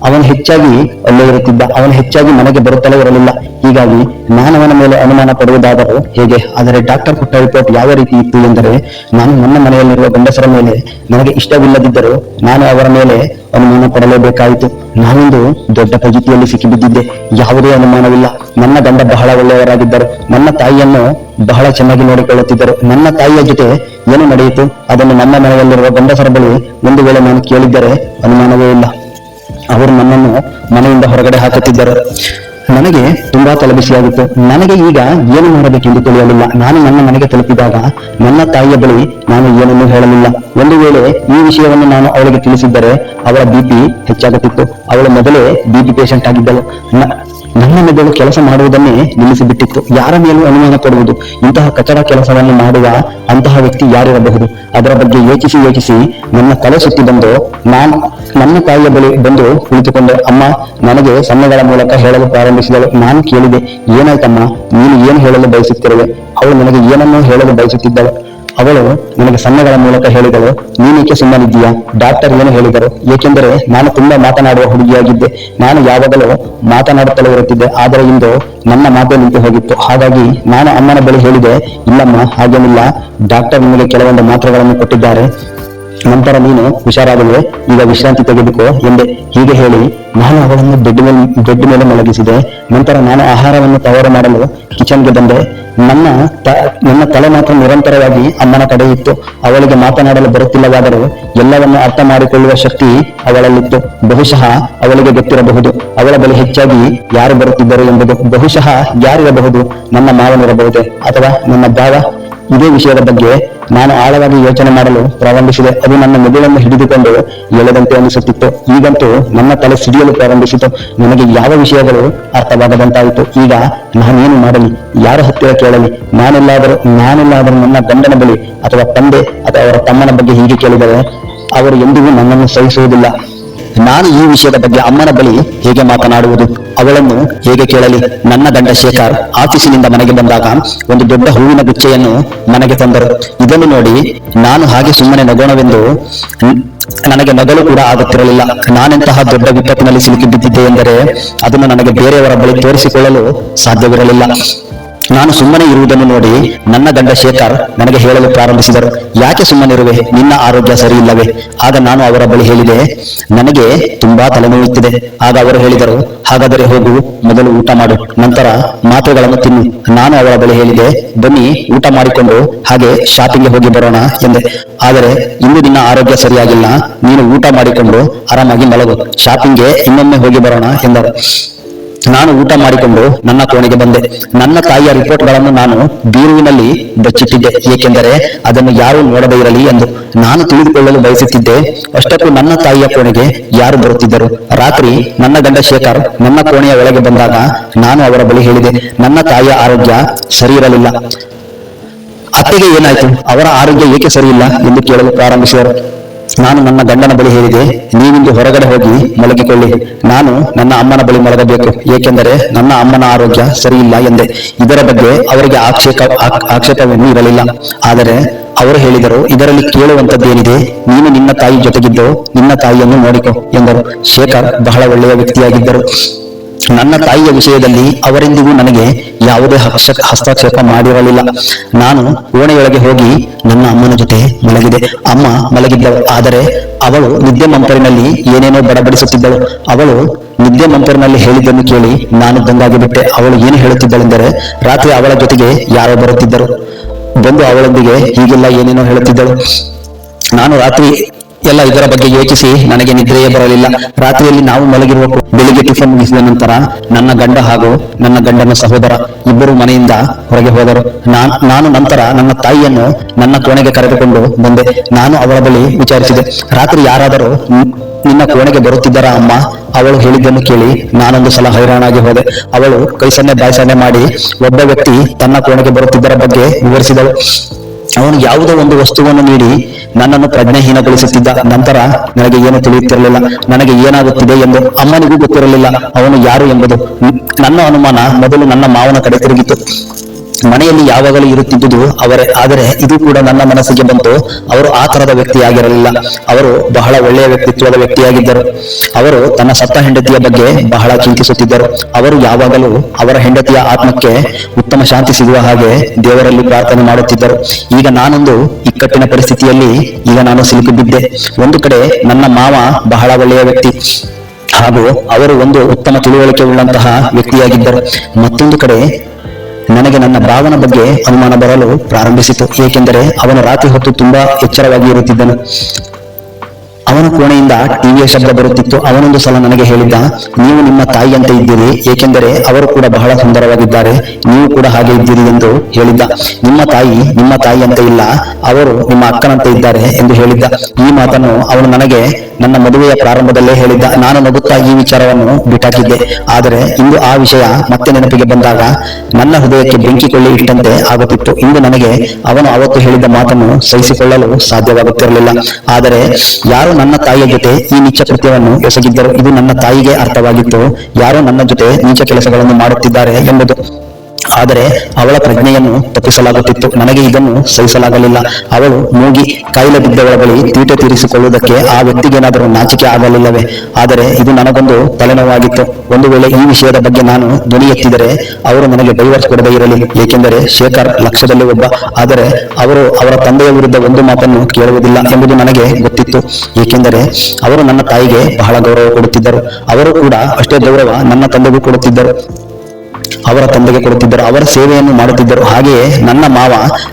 ಅವನು ಹೆಚ್ಚಾಗಿ ಅಲ್ಲೇ ಇರುತ್ತಿದ್ದ, ಅವನು ಹೆಚ್ಚಾಗಿ ಮನೆಗೆ ಬರುತ್ತಲೇ ಇರಲಿಲ್ಲ. ಹೀಗಾಗಿ ನಾನು ಅವನ ಮೇಲೆ ಅನುಮಾನ ಪಡುವುದಾದರೂ ಹೇಗೆ? ಆದರೆ ಡಾಕ್ಟರ್ ಕೊಟ್ಟ ರಿಪೋರ್ಟ್ ಯಾವ ರೀತಿ ಇತ್ತು ಎಂದರೆ, ನಾನು ನನ್ನ ಮನೆಯಲ್ಲಿರುವ ಗಂಡಸರ ಮೇಲೆ ನನಗೆ ಇಷ್ಟವಿಲ್ಲದಿದ್ದರೂ ನಾನು ಅವರ ಮೇಲೆ ಅನುಮಾನ ಪಡಲೇಬೇಕಾಯಿತು. ನಾನೊಂದು ದೊಡ್ಡ ಪ್ರಜಿತಿಯಲ್ಲಿ ಸಿಕ್ಕಿಬಿದ್ದಿದ್ದೆ. ಯಾವುದೇ ಅನುಮಾನವಿಲ್ಲ. ನನ್ನ ಗಂಡ ಬಹಳ ಒಳ್ಳೆಯವರಾಗಿದ್ದರು. ನನ್ನ ತಾಯಿಯನ್ನು ಬಹಳ ಚೆನ್ನಾಗಿ ನೋಡಿಕೊಳ್ಳುತ್ತಿದ್ದರು. ನನ್ನ ತಾಯಿಯ ಜೊತೆ ಏನು ನಡೆಯಿತು? ಅದನ್ನು ನನ್ನ ಮನೆಯಲ್ಲಿರುವ ಗಂಡಸರ ಬಳಿ ಒಂದು ವೇಳೆ ನಾನು ಕೇಳಿದ್ದರೆ ಅನುಮಾನವೇ ಇಲ್ಲ. ಅವರು ನಮ್ಮನ್ನು ಮನೆಯಿಂದ ಹೊರಗಡೆ ಹಾಕುತ್ತಿದ್ದರು. ನನಗೆ ತುಂಬಾ ತಲೆಬಿಸಿಯಾಗಿತ್ತು. ನನಗೆ ಈಗ ಏನು ಮಾಡಬೇಕೆಂದು ತಿಳಿಯಲಿಲ್ಲ. ನಾನು ನನ್ನ ಮನೆಗೆ ತಲುಪಿದಾಗ ನನ್ನ ತಾಯಿಯ ಬಳಿ ನಾನು ಏನನ್ನೂ ಹೇಳಲಿಲ್ಲ. ಒಂದು ವೇಳೆ ಈ ವಿಷಯವನ್ನು ನಾನು ಅವಳಿಗೆ ತಿಳಿಸಿದ್ದರೆ ಅವಳ ಬಿಪಿ ಹೆಚ್ಚಾಗುತ್ತಿತ್ತು. ಅವಳು ಮೊದಲೇ ಬಿಪಿ ಪೇಷಂಟ್ ಆಗಿದ್ದಳು. ನನ್ನ ಮೆದುಳು ಕೆಲಸ ಮಾಡುವುದನ್ನೇ ನಿಲ್ಲಿಸಿಬಿಟ್ಟಿತ್ತು. ಯಾರ ಮೇಲೂ ಅನುಮಾನ ಕೊಡುವುದು. ಇಂತಹ ಕಚಡ ಕೆಲಸವನ್ನು ಮಾಡುವ ಅಂತಹ ವ್ಯಕ್ತಿ ಯಾರಿರಬಹುದು? ಅದರ ಬಗ್ಗೆ ಯೋಚಿಸಿ ಯೋಚಿಸಿ ನನ್ನ ತಲೆ ಸುತ್ತಿ ಬಂದು ನಾನು ನನ್ನ ತಾಯಿಯ ಬಳಿ ಬಂದು ಕುಳಿತುಕೊಂಡೆ, ಅಮ್ಮ, ನನಗೆ ಸನ್ನೆಗಳ ಮೂಲಕ ಹೇಳಲು ಪ್ರಾರಂಭಿಸಿದಳು ನಾನು ಕೇಳಿದೆ, ಏನಾಯ್ತಮ್ಮ? ನೀನು ಏನು ಹೇಳಲು ಬಯಸುತ್ತಿರುವೆ? ಅವಳು ನನಗೆ ಏನನ್ನೋ ಹೇಳಲು ಬಯಸುತ್ತಿದ್ದಳು. ಅವಳು ನನಗೆ ಸನ್ನೆಗಳ ಮೂಲಕ ಹೇಳಿದಳು ನೀನೇಕೆ ಸುಮ್ಮನಿದ್ದೀಯಾ? ಡಾಕ್ಟರ್ ಏನು ಹೇಳಿದರು, ಏಕೆಂದರೆ ನಾನು ತುಂಬಾ ಮಾತನಾಡುವ ಹುಡುಗಿಯಾಗಿದ್ದೆ. ನಾನು ಯಾವಾಗಲೂ ಮಾತನಾಡುತ್ತಲೇ ಇರುತ್ತಿದ್ದೆ, ಆದರೆ ಇಂದು ನನ್ನ ಮಾತೆ ನಿಂತು ಹೋಗಿತ್ತು. ಹಾಗಾಗಿ ನಾನು ಅಮ್ಮನ ಬಳಿ ಹೇಳಿದೆ, ಇಲ್ಲಮ್ಮ, ಹಾಗೇನಿಲ್ಲ. ಡಾಕ್ಟರ್ ನಿಮಗೆ ಕೆಲವೊಂದು ಮಾತ್ರೆಗಳನ್ನು ಕೊಟ್ಟಿದ್ದಾರೆ. ನಂತರ ನೀನು ಹುಷಾರಾಗಲೇ ಈಗ ವಿಶ್ರಾಂತಿ ತೆಗೆದುಕೋ ಎಂದೆ ಹೀಗೆ ಹೇಳಿ ನಾನು ಅವಳನ್ನು ಬೆಡ್ ಮೇಲೆ ಬೆಡ್ ಮೇಲೆ ಮಲಗಿಸಿದೆ. ನಂತರ ನಾನು ಆಹಾರವನ್ನು ತಯಾರು ಮಾಡಲು ಕಿಚನ್ಗೆ ಬಂದೆ. ನನ್ನ ನನ್ನ ತಲೆ ಮಾತ್ರ ನಿರಂತರವಾಗಿ ಅಮ್ಮನ ಕಡೆ ಇತ್ತು. ಅವಳಿಗೆ ಮಾತನಾಡಲು ಬರುತ್ತಿಲ್ಲವಾದರೂ ಎಲ್ಲವನ್ನು ಅರ್ಥ ಮಾಡಿಕೊಳ್ಳುವ ಶಕ್ತಿ ಅವಳಲ್ಲಿತ್ತು. ಬಹುಶಃ ಅವಳಿಗೆ ಗೊತ್ತಿರಬಹುದು. ಅವಳ ಬಳಿ ಹೆಚ್ಚಾಗಿ ಯಾರು ಬರುತ್ತಿದ್ದರು ಎಂಬುದು. ಬಹುಶಃ ಯಾರಿರಬಹುದು? ನನ್ನ ಮಾವನಿರಬಹುದೇ ಅಥವಾ ನನ್ನ ಭಾವ? ಇದೇ ವಿಷಯದ ಬಗ್ಗೆ ನಾನು ಆಳವಾಗಿ ಯೋಚನೆ ಮಾಡಲು ಪ್ರಾರಂಭಿಸಿದೆ. ಅದು ನನ್ನ ಮೆದುಳನ್ನು ಹಿಡಿದುಕೊಂಡು ಎಳೆದಂತೆ ಅನಿಸುತ್ತಿತ್ತು. ಈಗಂತೂ ನನ್ನ ತಲೆ ಸಿಡಿಯಲು ಪ್ರಾರಂಭಿಸಿತು. ನನಗೆ ಯಾವ ವಿಷಯಗಳು ಅರ್ಥವಾಗದಂತಾಯಿತು. ಈಗ ನಾನೇನು ಮಾಡಲಿ? ಯಾರ ಹತ್ತಿರ ಕೇಳಲಿ? ನಾನೆಲ್ಲಾದರೂ ನಾನೆಲ್ಲಾದರೂ ನನ್ನ ಗಂಡನ ಬಳಿ ಅಥವಾ ತಂದೆ ಅಥವಾ ಅವರ ತಮ್ಮನ ಬಗ್ಗೆ ಹೀಗೆ ಕೇಳಿದರೆ ಅವರು ಎಂದಿಗೂ ನನ್ನನ್ನು ಸಹಿಸುವುದಿಲ್ಲ. ನಾನು ಈ ವಿಷಯದ ಬಗ್ಗೆ ಅಮ್ಮನ ಬಳಿ ಹೇಗೆ ಮಾತನಾಡುವುದು? ಅವಳನ್ನು ಹೇಗೆ ಕೇಳಲಿ? ನನ್ನ ಗಂಡ ಶೇಖರ್ ಆಫೀಸಿನಿಂದ ಮನೆಗೆ ಬಂದಾಗ ಒಂದು ದೊಡ್ಡ ಹೂವಿನ ಗುಚ್ಚೆಯನ್ನು ಮನೆಗೆ ತಂದರು. ಇದನ್ನು ನೋಡಿ ನಾನು ಹಾಗೆ ಸುಮ್ಮನೆ ನಗೋಣವೆಂದು ನನಗೆ ನಗಲು ಕೂಡ ಆಗುತ್ತಿರಲಿಲ್ಲ. ನಾನೆಂತಹ ದೊಡ್ಡ ವಿಪತ್ತಿನಲ್ಲಿ ಸಿಲುಕಿ ಬಿದ್ದಿದ್ದೆ ಎಂದರೆ ಅದನ್ನು ನನಗೆ ಬೇರೆಯವರ ಬಳಿ ತೋರಿಸಿಕೊಳ್ಳಲು ಸಾಧ್ಯವಿರಲಿಲ್ಲ. ನಾನು ಸುಮ್ಮನೆ ಇರುವುದನ್ನು ನೋಡಿ ನನ್ನ ಗಂಡ ಶೇಖರ್ ನನಗೆ ಹೇಳಲು ಪ್ರಾರಂಭಿಸಿದರು. ಯಾಕೆ ಸುಮ್ಮನಿರುವೆ? ನಿನ್ನ ಆರೋಗ್ಯ ಸರಿ ಇಲ್ಲವೇ ಆಗ ನಾನು ಅವರ ಬಳಿ ಹೇಳಿದೆ, ನನಗೆ ತುಂಬಾ ತಲೆನೋಯುತ್ತಿದೆ. ಆಗ ಅವರು ಹೇಳಿದರು, ಹಾಗಾದರೆ ಹೋಗು, ಮೊದಲು ಊಟ ಮಾಡು, ನಂತರ ಮಾತ್ರೆಗಳನ್ನು ತಿನ್ನು. ನಾನು ಅವರ ಬಳಿ ಹೇಳಿದೆ, ಬನ್ನಿ, ಊಟ ಮಾಡಿಕೊಂಡು ಹಾಗೆ ಶಾಪಿಂಗ್ಗೆ ಹೋಗಿ ಬರೋಣ ಎಂದೆ. ಆದರೆ ಇಂದು ನಿನ್ನ ಆರೋಗ್ಯ ಸರಿಯಾಗಿಲ್ಲ, ನೀನು ಊಟ ಮಾಡಿಕೊಂಡು ಆರಾಮಾಗಿ ಮಲಗು, ಶಾಪಿಂಗ್ಗೆ ಇನ್ನೊಮ್ಮೆ ಹೋಗಿ ಬರೋಣ ಎಂದರು. ನಾನು ಊಟ ಮಾಡಿಕೊಂಡು ನನ್ನ ಕೋಣೆಗೆ ಬಂದೆ. ನನ್ನ ತಾಯಿಯ ರಿಪೋರ್ಟ್ಗಳನ್ನು ನಾನು ಬೀರುವಿನಲ್ಲಿ ಬಚ್ಚಿಟ್ಟಿದ್ದೆ. ಏಕೆಂದರೆ ಅದನ್ನು ಯಾರು ನೋಡದೇ ಇರಲಿ ಎಂದು ನಾನು ತಿಳಿದುಕೊಳ್ಳಲು ಬಯಸುತ್ತಿದ್ದೆ. ಅಷ್ಟಕ್ಕೂ ನನ್ನ ತಾಯಿಯ ಕೋಣೆಗೆ ಯಾರು ಬರುತ್ತಿದ್ದರು? ರಾತ್ರಿ ನನ್ನ ಗಂಡ ಶೇಖರ್ ನನ್ನ ಕೋಣೆಯ ಒಳಗೆ ಬಂದಾಗ ನಾನು ಅವರ ಬಳಿ ಹೇಳಿದೆ, ನನ್ನ ತಾಯಿಯ ಆರೋಗ್ಯ ಸರಿ ಇರಲಿಲ್ಲ. ಅತ್ತೆಗೆ ಏನಾಯ್ತು? ಅವರ ಆರೋಗ್ಯ ಏಕೆ ಸರಿಯಿಲ್ಲ ಎಂದು ಕೇಳಲು ಪ್ರಾರಂಭಿಸಿದರು. ನಾನು ನನ್ನ ಗಂಡನ ಬಳಿ ಹೇಳಿದೆ ನೀವಿಂದು ಹೊರಗಡೆ ಹೋಗಿ ಮಲಗಿಕೊಳ್ಳಿ. ನಾನು ನನ್ನ ಅಮ್ಮನ ಬಳಿ ಮಲಗಬೇಕು, ಏಕೆಂದರೆ ನನ್ನ ಅಮ್ಮನ ಆರೋಗ್ಯ ಸರಿಯಿಲ್ಲ ಎಂದೆ. ಇದರ ಬಗ್ಗೆ ಅವರಿಗೆ ಆಕ್ಷೇಪ ಆಕ್ಷೇಪವನ್ನು ಆಕ್ಷೇಪವೇನೂ ಇರಲಿಲ್ಲ. ಆದರೆ ಅವರು ಹೇಳಿದರು, ಇದರಲ್ಲಿ ಕೇಳುವಂತದ್ದೇನಿದೆ ನೀನು ನಿನ್ನ ತಾಯಿ ಜೊತೆಗಿದ್ದು ನಿನ್ನ ತಾಯಿಯನ್ನು ನೋಡಿಕೊ ಎಂದರು. ಶೇಖರ್ ಬಹಳ ಒಳ್ಳೆಯ ವ್ಯಕ್ತಿಯಾಗಿದ್ದರು. ನನ್ನ ತಾಯಿಯ ವಿಷಯದಲ್ಲಿ ಅವರಿಂದಿಗೂ ನನಗೆ ಯಾವುದೇ ಹಸ್ತ ಹಸ್ತಕ್ಷೇಪ ಮಾಡಿರಲಿಲ್ಲ. ನಾನು ಓಣೆಯೊಳಗೆ ಹೋಗಿ ನನ್ನ ಅಮ್ಮನ ಜೊತೆ ಮಲಗಿದೆ. ಅಮ್ಮ ಮಲಗಿದ್ದಳು. ಆದರೆ ಅವಳು ನಿದ್ದೆ ಮಂತರಿನಲ್ಲಿ ಏನೇನೋ ಬಡಬಡಿಸುತ್ತಿದ್ದಳು. ಅವಳು ನಿದ್ದೆ ಮಂಪರಿನಲ್ಲಿ ಹೇಳಿದ್ದನ್ನು ಕೇಳಿ ನಾನು ದಂಗಾಗಿ ಬಿಟ್ಟೆ. ಅವಳು ಏನು ಹೇಳುತ್ತಿದ್ದಳೆಂದರೆ ರಾತ್ರಿ ಅವಳ ಜೊತೆಗೆ ಯಾರೋ ಬರುತ್ತಿದ್ದರು. ಬಂದು ಅವಳೊಂದಿಗೆ ಹೀಗೆಲ್ಲ ಏನೇನೋ ಹೇಳುತ್ತಿದ್ದಳು. ನಾನು ರಾತ್ರಿ ಎಲ್ಲ ಇದರ ಬಗ್ಗೆ ಯೋಚಿಸಿ, ನನಗೆ ನಿದ್ರೆಯೇ ಬರಲಿಲ್ಲ. ರಾತ್ರಿಯಲ್ಲಿ ನಾವು ಮಲಗಿರುವ ಬೆಳಿಗ್ಗೆ ಟಿಫನ್ ಮುಗಿಸಿದ ನಂತರ ನನ್ನ ಗಂಡ ಹಾಗೂ ನನ್ನ ಗಂಡನ ಸಹೋದರ ಇಬ್ಬರು ಮನೆಯಿಂದ ಹೊರಗೆ ಹೋದರು. ನಾನ್- ನಂತರ ನನ್ನ ತಾಯಿಯನ್ನು ನನ್ನ ಕೋಣೆಗೆ ಕರೆದುಕೊಂಡು ಬಂದೆ. ನಾನು ಅವಳ ಬಳಿ ವಿಚಾರಿಸಿದೆ. ರಾತ್ರಿ ಯಾರಾದರೂ ನಿನ್ನ ಕೋಣೆಗೆ ಬರುತ್ತಿದ್ದಾರಾ ಅಮ್ಮ? ಅವಳು ಹೇಳಿದ್ದನ್ನು ಕೇಳಿ ನಾನೊಂದು ಸಲ ಹೈರಾಣಾಗಿ ಹೋದೆ. ಅವಳು ಕೈಸನ್ನೆ ಸನ್ನೆ ಮಾಡಿ ಒಬ್ಬ ವ್ಯಕ್ತಿ ತನ್ನ ಕೋಣೆಗೆ ಬರುತ್ತಿದ್ದರ ಬಗ್ಗೆ ವಿವರಿಸಿದಳು. ಅವನು ಯಾವುದೋ ಒಂದು ವಸ್ತುವನ್ನು ನೀಡಿ ನನ್ನನ್ನು ಪ್ರಜ್ಞಾಹೀನಗೊಳಿಸುತ್ತಿದ್ದ ನಂತರ ನನಗೆ ಏನು ತಿಳಿಯುತ್ತಿರಲಿಲ್ಲ, ನನಗೆ ಏನಾಗುತ್ತಿದೆ ಎಂದು ಅಮ್ಮನಿಗೂ ಗೊತ್ತಿರಲಿಲ್ಲ, ಅವನು ಯಾರು ಎಂಬುದು. ನನ್ನ ಅನುಮಾನ ಮೊದಲು ನನ್ನ ಮಾವನ ಕಡೆ ತಿರುಗಿತು. ಮನೆಯಲ್ಲಿ ಯಾವಾಗಲೂ ಇರುತ್ತಿದ್ದುದು ಅವರೇ, ಆದರೆ ಇದು ಕೂಡ ನನ್ನ ಮನಸ್ಸಿಗೆ ಬಂತು. ಅವರು ಆ ತರದ ವ್ಯಕ್ತಿಯಾಗಿರಲಿಲ್ಲ. ಅವರು ಬಹಳ ಒಳ್ಳೆಯ ವ್ಯಕ್ತಿತ್ವದ ವ್ಯಕ್ತಿಯಾಗಿದ್ದರು. ಅವರು ತನ್ನ ಸತ್ತ ಹೆಂಡತಿಯ ಬಗ್ಗೆ ಬಹಳ ಚಿಂತಿಸುತ್ತಿದ್ದರು. ಅವರು ಯಾವಾಗಲೂ ಅವರ ಹೆಂಡತಿಯ ಆತ್ಮಕ್ಕೆ ಉತ್ತಮ ಶಾಂತಿ ಸಿಗುವ ಹಾಗೆ ದೇವರಲ್ಲಿ ಪ್ರಾರ್ಥನೆ ಮಾಡುತ್ತಿದ್ದರು. ಈಗ ನಾನೊಂದು ಇಕ್ಕಟ್ಟಿನ ಪರಿಸ್ಥಿತಿಯಲ್ಲಿ ಈಗ ನಾನು ಸಿಲುಕಿಬಿದ್ದೆ. ಒಂದು ಕಡೆ ನನ್ನ ಮಾವ ಬಹಳ ಒಳ್ಳೆಯ ವ್ಯಕ್ತಿ. ಹಾಗೂ ಅವರು ಒಂದು ಉತ್ತಮ ತಿಳುವಳಿಕೆ ಉಳ್ಳಂತಹ ವ್ಯಕ್ತಿಯಾಗಿದ್ದರು. ಮತ್ತೊಂದು ಕಡೆ ನನಗೆ ನನ್ನ ಭಾವನ ಬಗ್ಗೆ ಅನುಮಾನ ಬರಲು ಪ್ರಾರಂಭಿಸಿತು. ಏಕೆಂದರೆ ಅವನು ರಾತ್ರಿ ಹೊತ್ತು ತುಂಬಾ ಎಚ್ಚರವಾಗಿ ಇರುತ್ತಿದ್ದನು. ಅವನ ಕೋಣೆಯಿಂದ ಟಿವಿಯ ಶಬ್ದ ಬರುತ್ತಿತ್ತು. ಅವನೊಂದು ಸಲ ನನಗೆ ಹೇಳಿದ್ದ, ನೀವು ನಿಮ್ಮ ತಾಯಿಯಂತೆ ಇದ್ದೀರಿ, ಏಕೆಂದರೆ ಅವರು ಕೂಡ ಬಹಳ ಸುಂದರವಾಗಿದ್ದಾರೆ. ನೀವು ಕೂಡ ಹಾಗೆ ಇದ್ದೀರಿ ಎಂದು ಹೇಳಿದ್ದ. ನಿಮ್ಮ ತಾಯಿ ನಿಮ್ಮ ತಾಯಿಯಂತೆ ಇಲ್ಲ, ಅವರು ನಿಮ್ಮ ಅಕ್ಕನಂತೆ ಇದ್ದಾರೆ ಎಂದು ಹೇಳಿದ್ದ. ಈ ಮಾತನ್ನು ಅವನು ನನಗೆ ನನ್ನ ಮದುವೆಯ ಪ್ರಾರಂಭದಲ್ಲೇ ಹೇಳಿದ್ದ. ನಾನು ನಗುತ್ತಾ ಈ ವಿಚಾರವನ್ನು ಬಿಟ್ಟಾಕಿದ್ದೆ. ಆದರೆ ಇಂದು ಆ ವಿಷಯ ಮತ್ತೆ ನೆನಪಿಗೆ ಬಂದಾಗ ನನ್ನ ಹೃದಯಕ್ಕೆ ಬೆಂಕಿ ಕೊಳ್ಳಿ ಇಟ್ಟಂತೆ ಆಗುತ್ತಿತ್ತು. ಇಂದು ನನಗೆ ಅವನು ಅವತ್ತು ಹೇಳಿದ ಮಾತನ್ನು ಸಹಿಸಿಕೊಳ್ಳಲು ಸಾಧ್ಯವಾಗುತ್ತಿರಲಿಲ್ಲ. ಆದರೆ ಯಾರು ನನ್ನ ತಾಯಿಯ ಜೊತೆ ಈ ನೀಚ ಕೃತ್ಯವನ್ನು ಎಸಗಿದ್ದರು. ಇದು ನನ್ನ ತಾಯಿಗೆ ಅರ್ಥವಾಗಿತ್ತು. ಯಾರೋ ನನ್ನ ಜೊತೆ ನೀಚ ಕೆಲಸಗಳನ್ನು ಮಾಡುತ್ತಿದ್ದಾರೆ ಎಂಬುದು ಆದರೆ ಅವಳ ಪ್ರಜ್ಞೆಯನ್ನು ತಪ್ಪಿಸಲಾಗುತ್ತಿತ್ತು. ನನಗೆ ಇದನ್ನು ಸಹಿಸಲಾಗಲಿಲ್ಲ. ಅವಳು ಮೂಗಿ ಕಾಯಿಲೆ ಬಿದ್ದವಳ ಬಳಿ ತೀಟೆ ತೀರಿಸಿಕೊಳ್ಳುವುದಕ್ಕೆ ಆ ವ್ಯಕ್ತಿಗೇನಾದರೂ ನಾಚಿಕೆ ಆಗಲಿಲ್ಲವೇ? ಆದರೆ ಇದು ನನಗೊಂದು ತಲೆನೋವಾಗಿತ್ತು. ಒಂದು ವೇಳೆ ಈ ವಿಷಯದ ಬಗ್ಗೆ ನಾನು ಧ್ವನಿ ಎತ್ತಿದರೆ ಅವರು ನನಗೆ ಡೈವರ್ಸ್ ಕೊಡದೇ ಇರಲಿ. ಏಕೆಂದರೆ ಶೇಖರ್ ಲಕ್ಷದಲ್ಲಿ ಒಬ್ಬ. ಆದರೆ ಅವರು ಅವರ ತಂದೆಯ ವಿರುದ್ಧ ಒಂದು ಮಾತನ್ನು ಕೇಳುವುದಿಲ್ಲ ಎಂಬುದು ನನಗೆ ಗೊತ್ತಿತ್ತು. ಏಕೆಂದರೆ ಅವರು ನನ್ನ ತಾಯಿಗೆ ಬಹಳ ಗೌರವ ಕೊಡುತ್ತಿದ್ದರು. ಅವರು ಕೂಡ ಅಷ್ಟೇ ಗೌರವ ನನ್ನ ತಂದೆಗೂ ಕೊಡುತ್ತಿದ್ದರು. ಅವರ ತಂದೆಗೆ ಕೊಡುತ್ತಿದ್ದರು, ಅವರ ಸೇವೆಯನ್ನು ಮಾಡುತ್ತಿದ್ದರು. ಹಾಗೆಯೇ ನನ್ನ ಮಾವ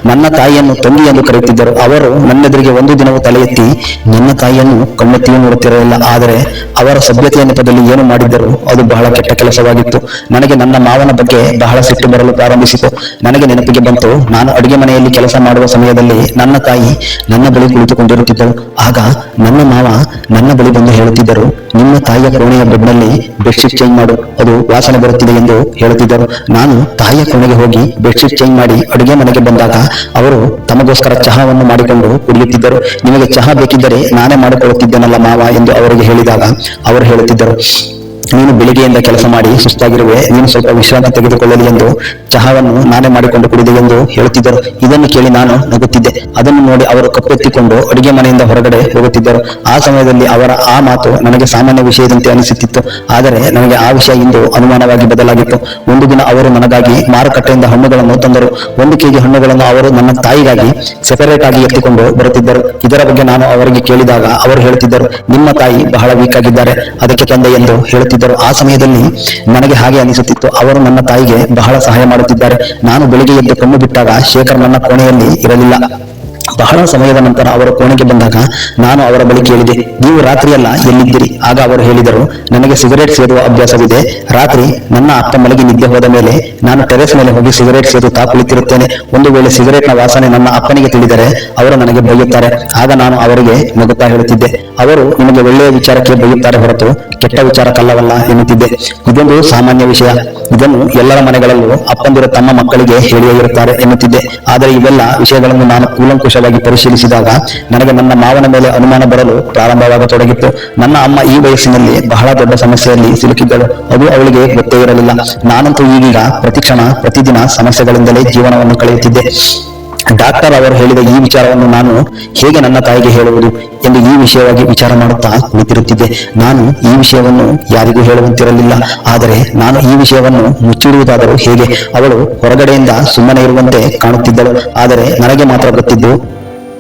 ನನ್ನ ತಾಯಿಯನ್ನು ತಂಗಿ ಎಂದು ಕರೆಯುತ್ತಿದ್ದರು. ಅವರು ನನ್ನೆದುರಿಗೆ ಒಂದು ದಿನವೂ ತಲೆ ಎತ್ತಿ ನನ್ನ ತಾಯಿಯನ್ನು ಕಣ್ಣೆತ್ತಿಯೂ ನೋಡುತ್ತಿರಲಿಲ್ಲ. ಆದರೆ ಅವರ ಸಭ್ಯತೆಯ ನೆಪದಲ್ಲಿ ಏನು ಮಾಡಿದ್ದರು? ಅದು ಬಹಳ ಕೆಟ್ಟ ಕೆಲಸವಾಗಿತ್ತು. ನನಗೆ ನನ್ನ ಮಾವನ ಬಗ್ಗೆ ಬಹಳ ಸಿಟ್ಟು ಬರಲು ಪ್ರಾರಂಭಿಸಿತು. ನನಗೆ ನೆನಪಿಗೆ ಬಂತು, ನಾನು ಅಡುಗೆ ಮನೆಯಲ್ಲಿ ಕೆಲಸ ಮಾಡುವ ಸಮಯದಲ್ಲಿ ನನ್ನ ತಾಯಿ ನನ್ನ ಬಳಿ ಕುಳಿತುಕೊಂಡಿರುತ್ತಿದ್ದಳು. ಆಗ ನನ್ನ ಮಾವ ನನ್ನ ಬಳಿ ಬಂದು ಹೇಳುತ್ತಿದ್ದರು, ನಿಮ್ಮ ತಾಯಿಯ ಕೋಣೆಯ ಬೆಡ್ನಲ್ಲಿ ಬೆಡ್ಶೀಟ್ ಚೇಂಜ್ ಮಾಡು, ಅದು ವಾಸನೆ ಬರುತ್ತಿದೆ ಎಂದು ಹೇಳುತ್ತಿದ್ದರು. ನಾನು ತಾಯಿಯ ಕೊನೆಗೆ ಹೋಗಿ ಬೆಡ್ಶೀಟ್ ಚೇಂಜ್ ಮಾಡಿ ಅಡುಗೆ ಮನೆಗೆ ಬಂದಾಗ ಅವರು ತಮಗೋಸ್ಕರ ಚಹಾವನ್ನು ಮಾಡಿಕೊಂಡು ಕುಡಿಯುತ್ತಿದ್ದರು. ನಿಮಗೆ ಚಹಾ ಬೇಕಿದ್ದರೆ ನಾನೇ ಮಾಡಿಕೊಳ್ಳುತ್ತಿದ್ದೇನಲ್ಲ ಮಾವ ಎಂದು ಅವರಿಗೆ ಹೇಳಿದಾಗ ಅವರು ಹೇಳುತ್ತಿದ್ದರು. ನೀನು ಬೆಳಿಗ್ಗೆಯಿಂದ ಕೆಲಸ ಮಾಡಿ ಸುಸ್ತಾಗಿರುವೆ. ನೀನು ಸ್ವಲ್ಪ ವಿಶ್ರಾಂತಿ ತೆಗೆದುಕೊಳ್ಳಲಿ ಎಂದು ಚಹಾವನ್ನು ನಾನೇ ಮಾಡಿಕೊಂಡು ಕುಡಿದೆ ಎಂದು ಹೇಳುತ್ತಿದ್ದರು. ಇದನ್ನು ಕೇಳಿ ನಾನು ನಗುತ್ತಿದ್ದೆ. ಅದನ್ನು ನೋಡಿ ಅವರು ಕಪ್ಪೆತ್ತಿಕೊಂಡು ಅಡುಗೆ ಮನೆಯಿಂದ ಹೊರಗಡೆ ಹೋಗುತ್ತಿದ್ದರು. ಆ ಸಮಯದಲ್ಲಿ ಅವರ ಆ ಮಾತು ನನಗೆ ಸಾಮಾನ್ಯ ವಿಷಯದಂತೆ ಅನಿಸುತ್ತಿತ್ತು. ಆದರೆ ನನಗೆ ಆ ವಿಷಯ ಇಂದು ಅನುಮಾನವಾಗಿ ಬದಲಾಗಿತ್ತು. ಒಂದು ದಿನ ಅವರು ನನಗಾಗಿ ಮಾರುಕಟ್ಟೆಯಿಂದ ಹಣ್ಣುಗಳನ್ನು ತಂದರು. ಒಂದು ಕೆಜಿ ಹಣ್ಣುಗಳನ್ನು ಅವರು ನನ್ನ ತಾಯಿಗಾಗಿ ಸೆಪರೇಟ್ ಆಗಿ ಎತ್ತಿಕೊಂಡು ಬರುತ್ತಿದ್ದರು. ಇದರ ಬಗ್ಗೆ ನಾನು ಅವರಿಗೆ ಕೇಳಿದಾಗ ಅವರು ಹೇಳುತ್ತಿದ್ದರು, ನಿಮ್ಮ ತಾಯಿ ಬಹಳ ವೀಕ್ ಆಗಿದ್ದಾರೆ. ಅದಕ್ಕೆ ತಂದೆ ಎಂದು ಹೇಳುತ್ತಿದ್ದರು. ಆ ಸಮಯದಲ್ಲಿ ನನಗೆ ಹಾಗೆ ಅನಿಸುತ್ತಿತ್ತು. ಅವರು ನನ್ನ ತಾಯಿಗೆ ಬಹಳ ಸಹಾಯ ಮಾಡುತ್ತಿದ್ದಾರೆ. ನಾನು ಬೆಳಿಗ್ಗೆ ಎದ್ದು ಕಣ್ಣು ಬಿಟ್ಟಾಗ ಶೇಖರ್ ನನ್ನ ಕೋಣೆಯಲ್ಲಿ ಇರಲಿಲ್ಲ. ಬಹಳ ಸಮಯದ ನಂತರ ಅವರ ಕೋಣೆಗೆ ಬಂದಾಗ ನಾನು ಅವರ ಬಳಿ ಕೇಳಿದೆ, ನೀವು ರಾತ್ರಿಯಲ್ಲ ಎಲ್ಲಿದ್ದೀರಿ? ಆಗ ಅವರು ಹೇಳಿದರು, ನನಗೆ ಸಿಗರೇಟ್ ಸೇದುವ ಅಭ್ಯಾಸವಿದೆ. ರಾತ್ರಿ ನನ್ನ ಅಪ್ಪ ಮಲಗಿ ನಿದ್ದೆ ಹೋದ ಮೇಲೆ ನಾನು ಟೆರೆಸ್ ಮೇಲೆ ಹೋಗಿ ಸಿಗರೇಟ್ ಸೇದುತ್ತಾ ಕುಳಿತಿರುತ್ತೇನೆ. ಒಂದು ವೇಳೆ ಸಿಗರೇಟ್ನ ವಾಸನೆ ನನ್ನ ಅಪ್ಪನಿಗೆ ತಿಳಿದರೆ ಅವರು ನನಗೆ ಬೈಯುತ್ತಾರೆ. ಆಗ ನಾನು ಅವರಿಗೆ ನಗುತ್ತಾ ಹೇಳುತ್ತಿದ್ದೆ, ಅವರು ನಿಮಗೆ ಒಳ್ಳೆಯ ವಿಚಾರಕ್ಕೆ ಬೈಯುತ್ತಾರೆ ಹೊರತು ಕೆಟ್ಟ ವಿಚಾರಕ್ಕಲ್ಲವಲ್ಲ ಎನ್ನುತ್ತಿದ್ದೆ. ಇದೊಂದು ಸಾಮಾನ್ಯ ವಿಷಯ. ಇದನ್ನು ಎಲ್ಲರ ಮನೆಗಳಲ್ಲೂ ಅಪ್ಪಂದಿರು ತಮ್ಮ ಮಕ್ಕಳಿಗೆ ಹೇಳಿಯೇ ಇರುತ್ತಾರೆ ಎನ್ನುತ್ತಿದ್ದೆ. ಆದರೆ ಇವೆಲ್ಲ ವಿಷಯಗಳನ್ನು ನಾನು ಕೂಲಂಕುಷವಾಗಿ ಪರಿಶೀಲಿಸಿದಾಗ ನನಗೆ ನನ್ನ ಮಾವನ ಮೇಲೆ ಅನುಮಾನ ಬರಲು ಪ್ರಾರಂಭವಾಗತೊಡಗಿತ್ತು ನನ್ನ ಅಮ್ಮ ಈ ವಯಸ್ಸಿನಲ್ಲಿ ಬಹಳ ದೊಡ್ಡ ಸಮಸ್ಯೆಯಲ್ಲಿ ಸಿಲುಕಿದ್ದಳು. ಅದು ಅವಳಿಗೆ ಗೊತ್ತೇ ಇರಲಿಲ್ಲ. ನಾನಂತೂ ಈಗೀಗ ಪ್ರತಿಕ್ಷಣ, ಪ್ರತಿದಿನ ಸಮಸ್ಯೆಗಳಿಂದಲೇ ಜೀವನವನ್ನು ಕಳೆಯುತ್ತಿದ್ದೆ. ಡಾಕ್ಟರ್ ಅವರು ಹೇಳಿದ ಈ ವಿಚಾರವನ್ನು ನಾನು ಹೇಗೆ ನನ್ನ ತಾಯಿಗೆ ಹೇಳುವುದು ಎಂದು ಈ ವಿಷಯವಾಗಿ ವಿಚಾರ ಮಾಡುತ್ತಾ ಕುಳಿತಿರುತ್ತಿದ್ದೆ ನಾನು ಈ ವಿಷಯವನ್ನು ಯಾರಿಗೂ ಹೇಳುವಂತಿರಲಿಲ್ಲ. ಆದರೆ ನಾನು ಈ ವಿಷಯವನ್ನು ಮುಚ್ಚಿಡುವುದಾದರೂ ಹೇಗೆ? ಅವಳು ಹೊರಗಡೆಯಿಂದ ಸುಮ್ಮನೆ ಇರುವಂತೆ ಕಾಣುತ್ತಿದ್ದಳು. ಆದರೆ ನನಗೆ ಮಾತ್ರ ಗೊತ್ತಿದ್ದು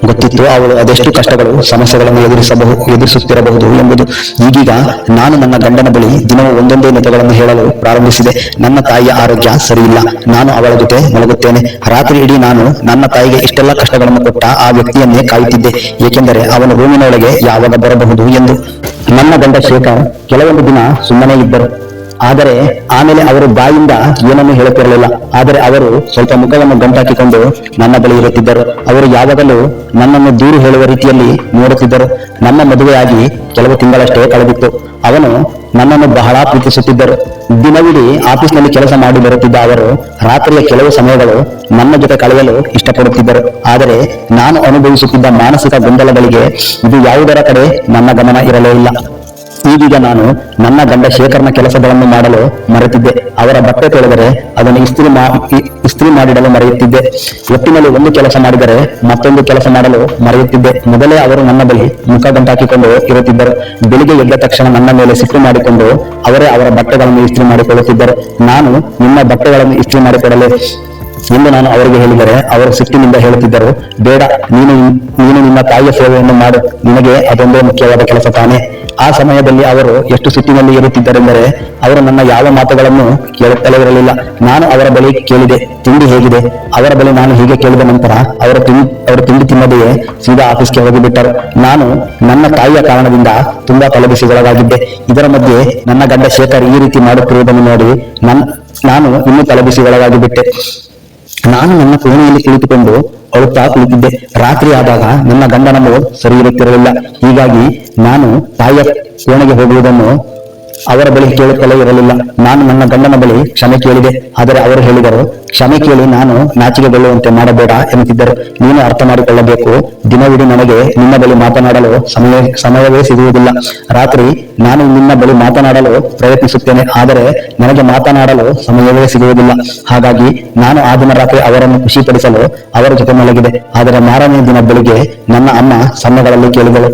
ಗೊತ್ತಿತ್ತು ಅವಳು ಅದೆಷ್ಟು ಕಷ್ಟಗಳು, ಸಮಸ್ಯೆಗಳನ್ನು ಎದುರಿಸಬಹುದು, ಎದುರಿಸುತ್ತಿರಬಹುದು ಎಂಬುದು ಈಗೀಗ ನಾನು ನನ್ನ ಗಂಡನ ಬಳಿ ದಿನವೂ ಒಂದೊಂದೇ ನೆಪಗಳನ್ನು ಹೇಳಲು ಪ್ರಾರಂಭಿಸಿದೆ. ನನ್ನ ತಾಯಿಯ ಆರೋಗ್ಯ ಸರಿಯಿಲ್ಲ. ನಾನು ಅವಳ ಜೊತೆ ಮಲಗುತ್ತೇನೆ. ರಾತ್ರಿ ಇಡೀ ನಾನು ನನ್ನ ತಾಯಿಗೆ ಇಷ್ಟೆಲ್ಲ ಕಷ್ಟಗಳನ್ನು ಕೊಟ್ಟ ಆ ವ್ಯಕ್ತಿಯನ್ನೇ ಕಾಯುತ್ತಿದ್ದೆ. ಏಕೆಂದರೆ ಅವನು ರೂಮಿನೊಳಗೆ ಯಾವಾಗ ಬರಬಹುದು ಎಂದು ನನ್ನ ಗಂಡ ಶೇಖರ್ ಕೆಲವೊಂದು ದಿನ ಸುಮ್ಮನೆ ಇದ್ದರು. ಆದರೆ ಆಮೇಲೆ ಅವರು ಬಾಯಿಂದ ಏನನ್ನು ಹೇಳುತ್ತಿರಲಿಲ್ಲ. ಆದರೆ ಅವರು ಸ್ವಲ್ಪ ಮುಖವನ್ನು ಗಂಟಾಕಿಕೊಂಡು ನನ್ನ ಬಳಿ ಇರುತ್ತಿದ್ದರು. ಅವರು ಯಾವಾಗಲೂ ನನ್ನನ್ನು ದೂರು ಹೇಳುವ ರೀತಿಯಲ್ಲಿ ನೋಡುತ್ತಿದ್ದರು. ನಮ್ಮ ಮದುವೆಯಾಗಿ ಕೆಲವು ತಿಂಗಳಷ್ಟೇ ಕಳೆದಿತ್ತು. ಅವನು ನನ್ನನ್ನು ಬಹಳ ಪ್ರೀತಿಸುತ್ತಿದ್ದರು. ದಿನವಿಡೀ ಆಫೀಸ್ನಲ್ಲಿ ಕೆಲಸ ಮಾಡಿ ಬರುತ್ತಿದ್ದ ಅವರು ರಾತ್ರಿಯ ಕೆಲವು ಸಮಯಗಳು ನನ್ನ ಜೊತೆ ಕಳೆಯಲು ಇಷ್ಟಪಡುತ್ತಿದ್ದರು. ಆದರೆ ನಾನು ಅನುಭವಿಸುತ್ತಿದ್ದ ಮಾನಸಿಕ ಗೊಂದಲಗಳಿಗೆ ಇದು ಯಾವುದರ ಕಡೆ ನನ್ನ ಗಮನ ಇರಲೇ ಇಲ್ಲ. ಈಗೀಗ ನಾನು ನನ್ನ ಗಂಡ ಶೇಖರ್ನ ಕೆಲಸಗಳನ್ನು ಮಾಡಲು ಮರೆತಿದ್ದೆ. ಅವರ ಬಟ್ಟೆ ತೊಳೆದರೆ ಅದನ್ನು ಇಸ್ತ್ರಿ ಇಸ್ತ್ರಿ ಮಾಡಿಡಲು ಮರೆಯುತ್ತಿದ್ದೆ. ಒಟ್ಟಿನಲ್ಲಿ ಒಂದು ಕೆಲಸ ಮಾಡಿದರೆ ಮತ್ತೊಂದು ಕೆಲಸ ಮಾಡಲು ಮರೆಯುತ್ತಿದ್ದೆ. ಮೊದಲೇ ಅವರು ನನ್ನ ಬಳಿ ಮುಖ ಗಂಟಾಕಿಕೊಂಡು ಇರುತ್ತಿದ್ದರು. ಬೆಳಿಗ್ಗೆ ಎದ್ದ ತಕ್ಷಣ ನನ್ನ ಮೇಲೆ ಸಿಟ್ಟು ಮಾಡಿಕೊಂಡು ಅವರೇ ಅವರ ಬಟ್ಟೆಗಳನ್ನು ಇಸ್ತ್ರಿ ಮಾಡಿಕೊಳ್ಳುತ್ತಿದ್ದರು. ನಾನು ನಿಮ್ಮ ಬಟ್ಟೆಗಳನ್ನು ಇಸ್ತ್ರಿ ಮಾಡಿಕೊಡಲು ಎಂದು ನಾನು ಅವರಿಗೆ ಹೇಳಿದರೆ, ಅವರು ಸಿಟ್ಟಿನಿಂದ ಹೇಳುತ್ತಿದ್ದರು, ಬೇಡ, ನೀನು ನೀನು ನಿನ್ನ ತಾಯಿಯ ಸೇವೆಯನ್ನು ಮಾಡು, ನಿನಗೆ ಅದೊಂದೇ ಮುಖ್ಯವಾದ ಕೆಲಸ ತಾನೆ. ಆ ಸಮಯದಲ್ಲಿ ಅವರು ಎಷ್ಟು ಸಿಟ್ಟಿನಲ್ಲಿ ಇರುತ್ತಿದ್ದರೆಂದರೆ, ಅವರು ನನ್ನ ಯಾವ ಮಾತುಗಳನ್ನು ಕೇಳುತ್ತಲೇ ಇರಲಿಲ್ಲ. ನಾನು ಅವರ ಬಳಿ ಕೇಳಿದೆ, ತಿಂಡಿ ಹೇಗಿದೆ? ಅವರ ಬಳಿ ನಾನು ಹೀಗೆ ಕೇಳಿದ ನಂತರ ಅವರು ತಿಂಡಿ ಅವರು ತಿಂಡಿ ತಿನ್ನದೆಯೇ? ಸೀದಾ ಆಫೀಸ್ಗೆ ಹೋಗಿಬಿಟ್ಟರು ನಾನು ನನ್ನ ತಾಯಿಯ ಕಾರಣದಿಂದ ತುಂಬಾ ತಲೆಬಿಸಿಗೊಳಗಾಗಿದ್ದೆ. ಇದರ ಮಧ್ಯೆ ನನ್ನ ಗಂಡ ಶೇಖರ್ ಈ ರೀತಿ ಮಾಡುತ್ತಿರುವುದನ್ನು ನೋಡಿ ನನ್ನ ನಾನು ಇನ್ನೂ ತಲೆಬಿಸಿಗೊಳಗಾಗಿ ಬಿಟ್ಟೆ ನಾನು ನನ್ನ ಕೋಣೆಯಲ್ಲಿ ಕುಳಿತುಕೊಂಡು ಅಳುತ್ತಾ ಕುಳಿತಿದ್ದೆ. ರಾತ್ರಿ ಆದಾಗ ನನ್ನ ಗಂಡನ ಸರಿ ಇರುತ್ತಿರಲಿಲ್ಲ. ಹೀಗಾಗಿ ನಾನು ತಾಯಿಯ ಕೋಣೆಗೆ ಹೋಗುವುದನ್ನು ಅವರ ಬಳಿ ಕೇಳುತ್ತಲೇ ಇರಲಿಲ್ಲ. ನಾನು ನನ್ನ ಗಂಡನ ಬಳಿ ಕ್ಷಮೆ ಕೇಳಿದೆ. ಆದರೆ ಅವರು ಹೇಳಿದರು, ಕ್ಷಮೆ ಕೇಳಿ ನಾನು ನಾಚಿಕೆ ಬೀಳುವಂತೆ ಮಾಡಬೇಡ ಎನ್ನುತ್ತಿದ್ದರು. ನೀನು ಅರ್ಥ ಮಾಡಿಕೊಳ್ಳಬೇಕು. ದಿನವಿಡೀ ನನಗೆ ನಿನ್ನ ಬಳಿ ಮಾತನಾಡಲು ಸಮಯ, ಸಮಯವೇ ಸಿಗುವುದಿಲ್ಲ. ರಾತ್ರಿ ನಾನು ನಿನ್ನ ಬಳಿ ಮಾತನಾಡಲು ಪ್ರಯತ್ನಿಸುತ್ತೇನೆ. ಆದರೆ ನನಗೆ ಮಾತನಾಡಲು ಸಮಯವೇ ಸಿಗುವುದಿಲ್ಲ. ಹಾಗಾಗಿ ನಾನು ಆ ದಿನ ರಾತ್ರಿ ಅವರನ್ನು ಖುಷಿಪಡಿಸಲು ಅವರ ಜೊತೆ ಮಲಗಿದೆ. ಆದರೆ ಮಾರನೇ ದಿನ ಬೆಳಿಗ್ಗೆ ನನ್ನ ಅಮ್ಮ ಸಣ್ಣಗಳಲ್ಲಿ ಕೇಳಿದಳು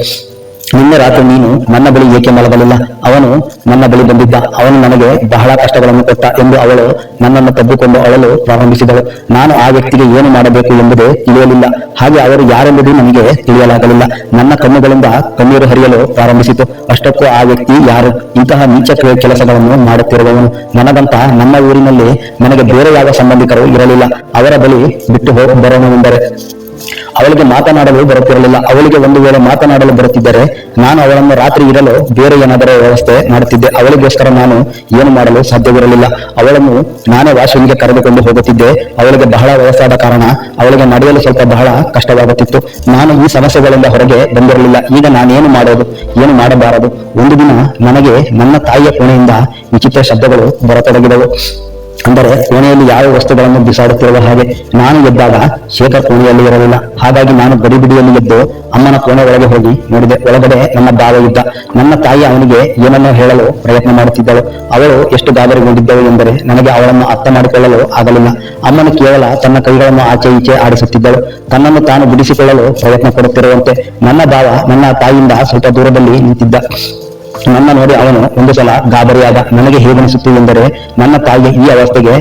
ನಿನ್ನೆ ರಾತ್ರಿ ನೀನು ನನ್ನ ಬಳಿ ಏಕೆ ಮಲಗಲಿಲ್ಲ? ಅವನು ನನ್ನ ಬಳಿ ಬಂದಿದ್ದ. ಅವನು ನನಗೆ ಬಹಳ ಕಷ್ಟಗಳನ್ನು ಕೊಟ್ಟ ಎಂದು ಅವಳು ನನ್ನನ್ನು ತಬ್ಬಿಕೊಂಡು ಅಳಲು ಪ್ರಾರಂಭಿಸಿದಳು. ನಾನು ಆ ವ್ಯಕ್ತಿಗೆ ಏನು ಮಾಡಬೇಕು ಎಂಬುದೇ ತಿಳಿಯಲಿಲ್ಲ. ಹಾಗೆ ಅವರು ಯಾರೆಂಬುದು ನನಗೆ ತಿಳಿಯಲಾಗಲಿಲ್ಲ. ನನ್ನ ಕಣ್ಣುಗಳಿಂದ ಕಣ್ಣೀರು ಹರಿಯಲು ಪ್ರಾರಂಭಿಸಿತು. ಅಷ್ಟಕ್ಕೂ ಆ ವ್ಯಕ್ತಿ ಯಾರು? ಇಂತಹ ನೀಚ ಕೆಲಸಗಳನ್ನು ಮಾಡುತ್ತಿರುವವನು. ನನಗಂತ ನಮ್ಮ ಊರಿನಲ್ಲಿ ನನಗೆ ಬೇರೆ ಯಾವ ಸಂಬಂಧಿಕರು ಇರಲಿಲ್ಲ. ಅವರ ಬಳಿ ಬಿಟ್ಟು ಹೋಗಿ ಬರೋಣವೆಂದರೆ? ಅವಳಿಗೆ ಮಾತನಾಡಲು ಬರುತ್ತಿರಲಿಲ್ಲ. ಅವಳಿಗೆ ಒಂದು ವೇಳೆ ಮಾತನಾಡಲು ಬರುತ್ತಿದ್ದರೆ ನಾನು ಅವಳನ್ನು ರಾತ್ರಿ ಇರಲು ಬೇರೆ ಏನಾದರೂ ವ್ಯವಸ್ಥೆ ಮಾಡುತ್ತಿದ್ದೆ. ಅವಳಿಗೋಸ್ಕರ ನಾನು ಏನು ಮಾಡಲು ಸಾಧ್ಯವಿರಲಿಲ್ಲ. ಅವಳನ್ನು ನಾನೇ ವಾಶ್ರೂಮ್ಗೆ ಕರೆದುಕೊಂಡು ಹೋಗುತ್ತಿದ್ದೆ. ಅವಳಿಗೆ ಬಹಳ ವಯಸ್ಸಾದ ಕಾರಣ ಅವಳಿಗೆ ನಡೆಯಲು ಸ್ವಲ್ಪ ಬಹಳ ಕಷ್ಟವಾಗುತ್ತಿತ್ತು. ನಾನು ಈ ಸಮಸ್ಯೆಗಳಿಂದ ಹೊರಗೆ ಬಂದಿರಲಿಲ್ಲ. ಈಗ ನಾನೇನು ಮಾಡೋದು? ಏನು ಮಾಡಬಾರದು? ಒಂದು ದಿನ ನನಗೆ ನನ್ನ ತಾಯಿಯ ಕೋಣೆಯಿಂದ ವಿಚಿತ್ರ ಶಬ್ದಗಳು ಬರತೊಡಗಿದವು. ಅಂದರೆ ಕೋಣೆಯಲ್ಲಿ ಯಾವ ವಸ್ತುಗಳನ್ನು ಬಿಸಾಡುತ್ತಿರುವ ಹಾಗೆ ನಾನು ಎದ್ದಾಗ ಶೇಖರ್ ಕೋಣೆಯಲ್ಲಿ ಇರಲಿಲ್ಲ. ಹಾಗಾಗಿ ನಾನು ಗಡಿಬಿಡಿಯಲ್ಲಿ ಎದ್ದು ಅಮ್ಮನ ಕೋಣೆ ಒಳಗೆ ಹೋಗಿ ನೋಡಿದೆ. ಒಳಗಡೆ ನನ್ನ ಬಾವ ಇದ್ದ. ನನ್ನ ತಾಯಿ ಅವನಿಗೆ ಏನನ್ನೋ ಹೇಳಲು ಪ್ರಯತ್ನ ಮಾಡುತ್ತಿದ್ದಳು. ಅವಳು ಎಷ್ಟು ಗಾಬರಿಗೊಂಡಿದ್ದಳು ಎಂದರೆ ನನಗೆ ಅವಳನ್ನು ಅರ್ಥ ಮಾಡಿಕೊಳ್ಳಲು ಆಗಲಿಲ್ಲ. ಅಮ್ಮನು ಕೇವಲ ತನ್ನ ಕೈಗಳನ್ನು ಆಚೆ ಈಚೆ ಆಡಿಸುತ್ತಿದ್ದಳು. ತನ್ನನ್ನು ತಾನು ಬಿಡಿಸಿಕೊಳ್ಳಲು ಪ್ರಯತ್ನ ಪಡುತ್ತಿರುವಂತೆ ನನ್ನ ಬಾವ ನನ್ನ ತಾಯಿಯಿಂದ ಸ್ವಲ್ಪ ದೂರದಲ್ಲಿ ನಿಂತಿದ್ದ. ನನ್ನ ನೋಡಿ ಅವನು ಒಂದು ಸಲ ಗಾಬರಿಯಾದ ನನಗೆ ಹೇಗನಿಸುತ್ತು ಎಂದರೆ ನನ್ನ ತಾಯಿಯ ಈ ಅವಸ್ಥೆಗೆ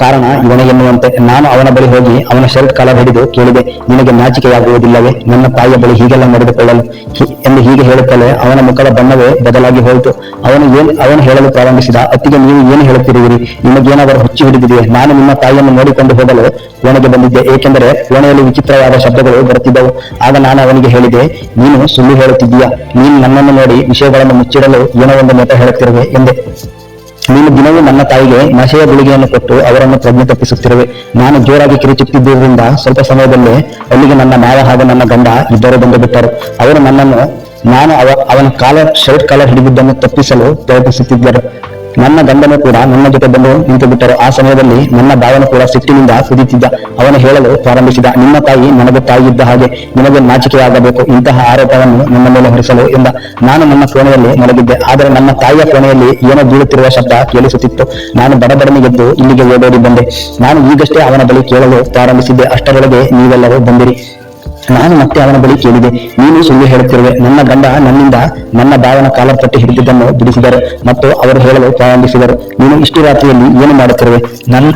ಕಾರಣ ಇವನೇ ಎನ್ನುವಂತೆ ನಾನು ಅವನ ಬಳಿ ಹೋಗಿ ಅವನ ಶರ್ಟ್ ಕಾಲ ಹಿಡಿದು ಕೇಳಿದೆ, ನಿನಗೆ ನಾಚಿಕೆಯಾಗುವುದಿಲ್ಲವೇ? ನನ್ನ ತಾಯಿಯ ಬಳಿ ಹೀಗೆಲ್ಲ ನಡೆದುಕೊಳ್ಳಲು ಎಂದು ಹೀಗೆ ಹೇಳುತ್ತಲೇ ಅವನ ಮುಖದ ಬಣ್ಣವೇ ಬದಲಾಗಿ ಹೋಯಿತು. ಅವನು ಏನು, ಅವನು ಹೇಳಲು ಪ್ರಾರಂಭಿಸಿದ, ಅತ್ತಿಗೆ ನೀವು ಏನು ಹೇಳುತ್ತಿರುವಿರಿ? ನಿಮಗೇನಾದರೂ ಹುಚ್ಚಿ ಹಿಡಿದಿದೆಯೇ? ನಾನು ನಿಮ್ಮ ತಾಯಿಯನ್ನು ನೋಡಿಕೊಂಡು ಹೋಗಲು ಓಣೆಗೆ ಬಂದಿದ್ದೆ, ಏಕೆಂದರೆ ಓಣೆಯಲ್ಲಿ ವಿಚಿತ್ರವಾದ ಶಬ್ದಗಳು ಬರುತ್ತಿದ್ದವು. ಆಗ ನಾನು ಅವನಿಗೆ ಹೇಳಿದೆ, ನೀನು ಸುಳ್ಳು ಹೇಳುತ್ತಿದ್ದೀಯಾ? ನೀನು ನನ್ನನ್ನು ನೋಡಿ ವಿಷಯಗಳನ್ನು ಮುಚ್ಚಿಡಲು ಏನೋ ಒಂದು ನೆಪ ಹೇಳುತ್ತಿರುವೆ, ಎಂದೆ. ನೀನು ದಿನವೂ ನನ್ನ ತಾಯಿಗೆ ನಶೆಯ ಗುಳಿಗೆಯನ್ನು ಕೊಟ್ಟು ಅವರನ್ನು ಪ್ರಜ್ಞೆ ತಪ್ಪಿಸುತ್ತಿರುವೆ. ನಾನು ಜೋರಾಗಿ ಕಿರುಚುತ್ತಿದ್ದುದರಿಂದ ಸ್ವಲ್ಪ ಸಮಯದಲ್ಲೇ ಅಲ್ಲಿಗೆ ನನ್ನ ಮಾವ ಹಾಗೂ ನನ್ನ ಗಂಡ ಇದ್ದರೆ ಬಂದು ಬಿಟ್ಟರು. ಅವರು ನನ್ನನ್ನು, ನಾನು ಅವ, ಅವನ ಕಾಲರ್ ಶರ್ಟ್ ಕಾಲರ್ ಹಿಡಿದಿದ್ದನ್ನು ತಪ್ಪಿಸಲು ಪ್ರಯತ್ನಿಸುತ್ತಿದ್ದರು. ನನ್ನ ಗಂಡನು ಕೂಡ ನನ್ನ ಜೊತೆ ಬಂದು ನಿಂತು ಬಿಟ್ಟರು. ಆ ಸಮಯದಲ್ಲಿ ನನ್ನ ಭಾವನೆ ಕೂಡ ಸಿಟ್ಟಿನಿಂದ ಕುದಿತಿದ್ದ. ಅವನು ಹೇಳಲು ಪ್ರಾರಂಭಿಸಿದ, ನಿಮ್ಮ ತಾಯಿ ನನಗೆ ತಾಯಿ ಇದ್ದ ಹಾಗೆ ನಿಮಗೆ ನಾಚಿಕೆಯಾಗಬೇಕು. ಇಂತಹ ಆರೋಪವನ್ನು ನನ್ನ ಮೇಲೆ ಹೊರಿಸಲು ಎಂದ. ನಾನು ನನ್ನ ಕೋಣೆಯಲ್ಲಿ ಮಲಗಿದ್ದೆ. ಆದರೆ ನನ್ನ ತಾಯಿಯ ಕೋಣೆಯಲ್ಲಿ ಏನೋ ಬೀಳುತ್ತಿರುವ ಶಬ್ದ ಕೇಳಿಸುತ್ತಿತ್ತು. ನಾನು ಬಡಬಡನೆ ಎದ್ದು ಇಲ್ಲಿಗೆ ಓಡೋಡಿ ಬಂದೆ. ನಾನು ಈಗಷ್ಟೇ ಅವನ ಬಳಿ ಕೇಳಲು ಪ್ರಾರಂಭಿಸಿದ್ದೆ. ಅಷ್ಟರೊಳಗೆ ನೀವೆಲ್ಲರೂ ಬಂದಿರಿ. ನಾನು ಮತ್ತೆ ಅವನ ಬಳಿ ಕೇಳಿದೆ, ನೀನು ಸುಳ್ಳು ಹೇಳುತ್ತಿರುವೆ. ನನ್ನ ಗಂಡ ನನ್ನಿಂದ ನನ್ನ ಬಾವನ ಕಾಲರ್ ತಟ್ಟಿ ಹಿಡಿದಿದ್ದನ್ನು ಬಿಡಿಸಿದರು ಮತ್ತು ಅವರು ಹೇಳಲು ಪ್ರಾರಂಭಿಸಿದರು. ನೀನು ಇಷ್ಟು ರಾತ್ರಿಯಲ್ಲಿ ಏನು ಮಾಡುತ್ತಿರುವೆ? ನನ್ನ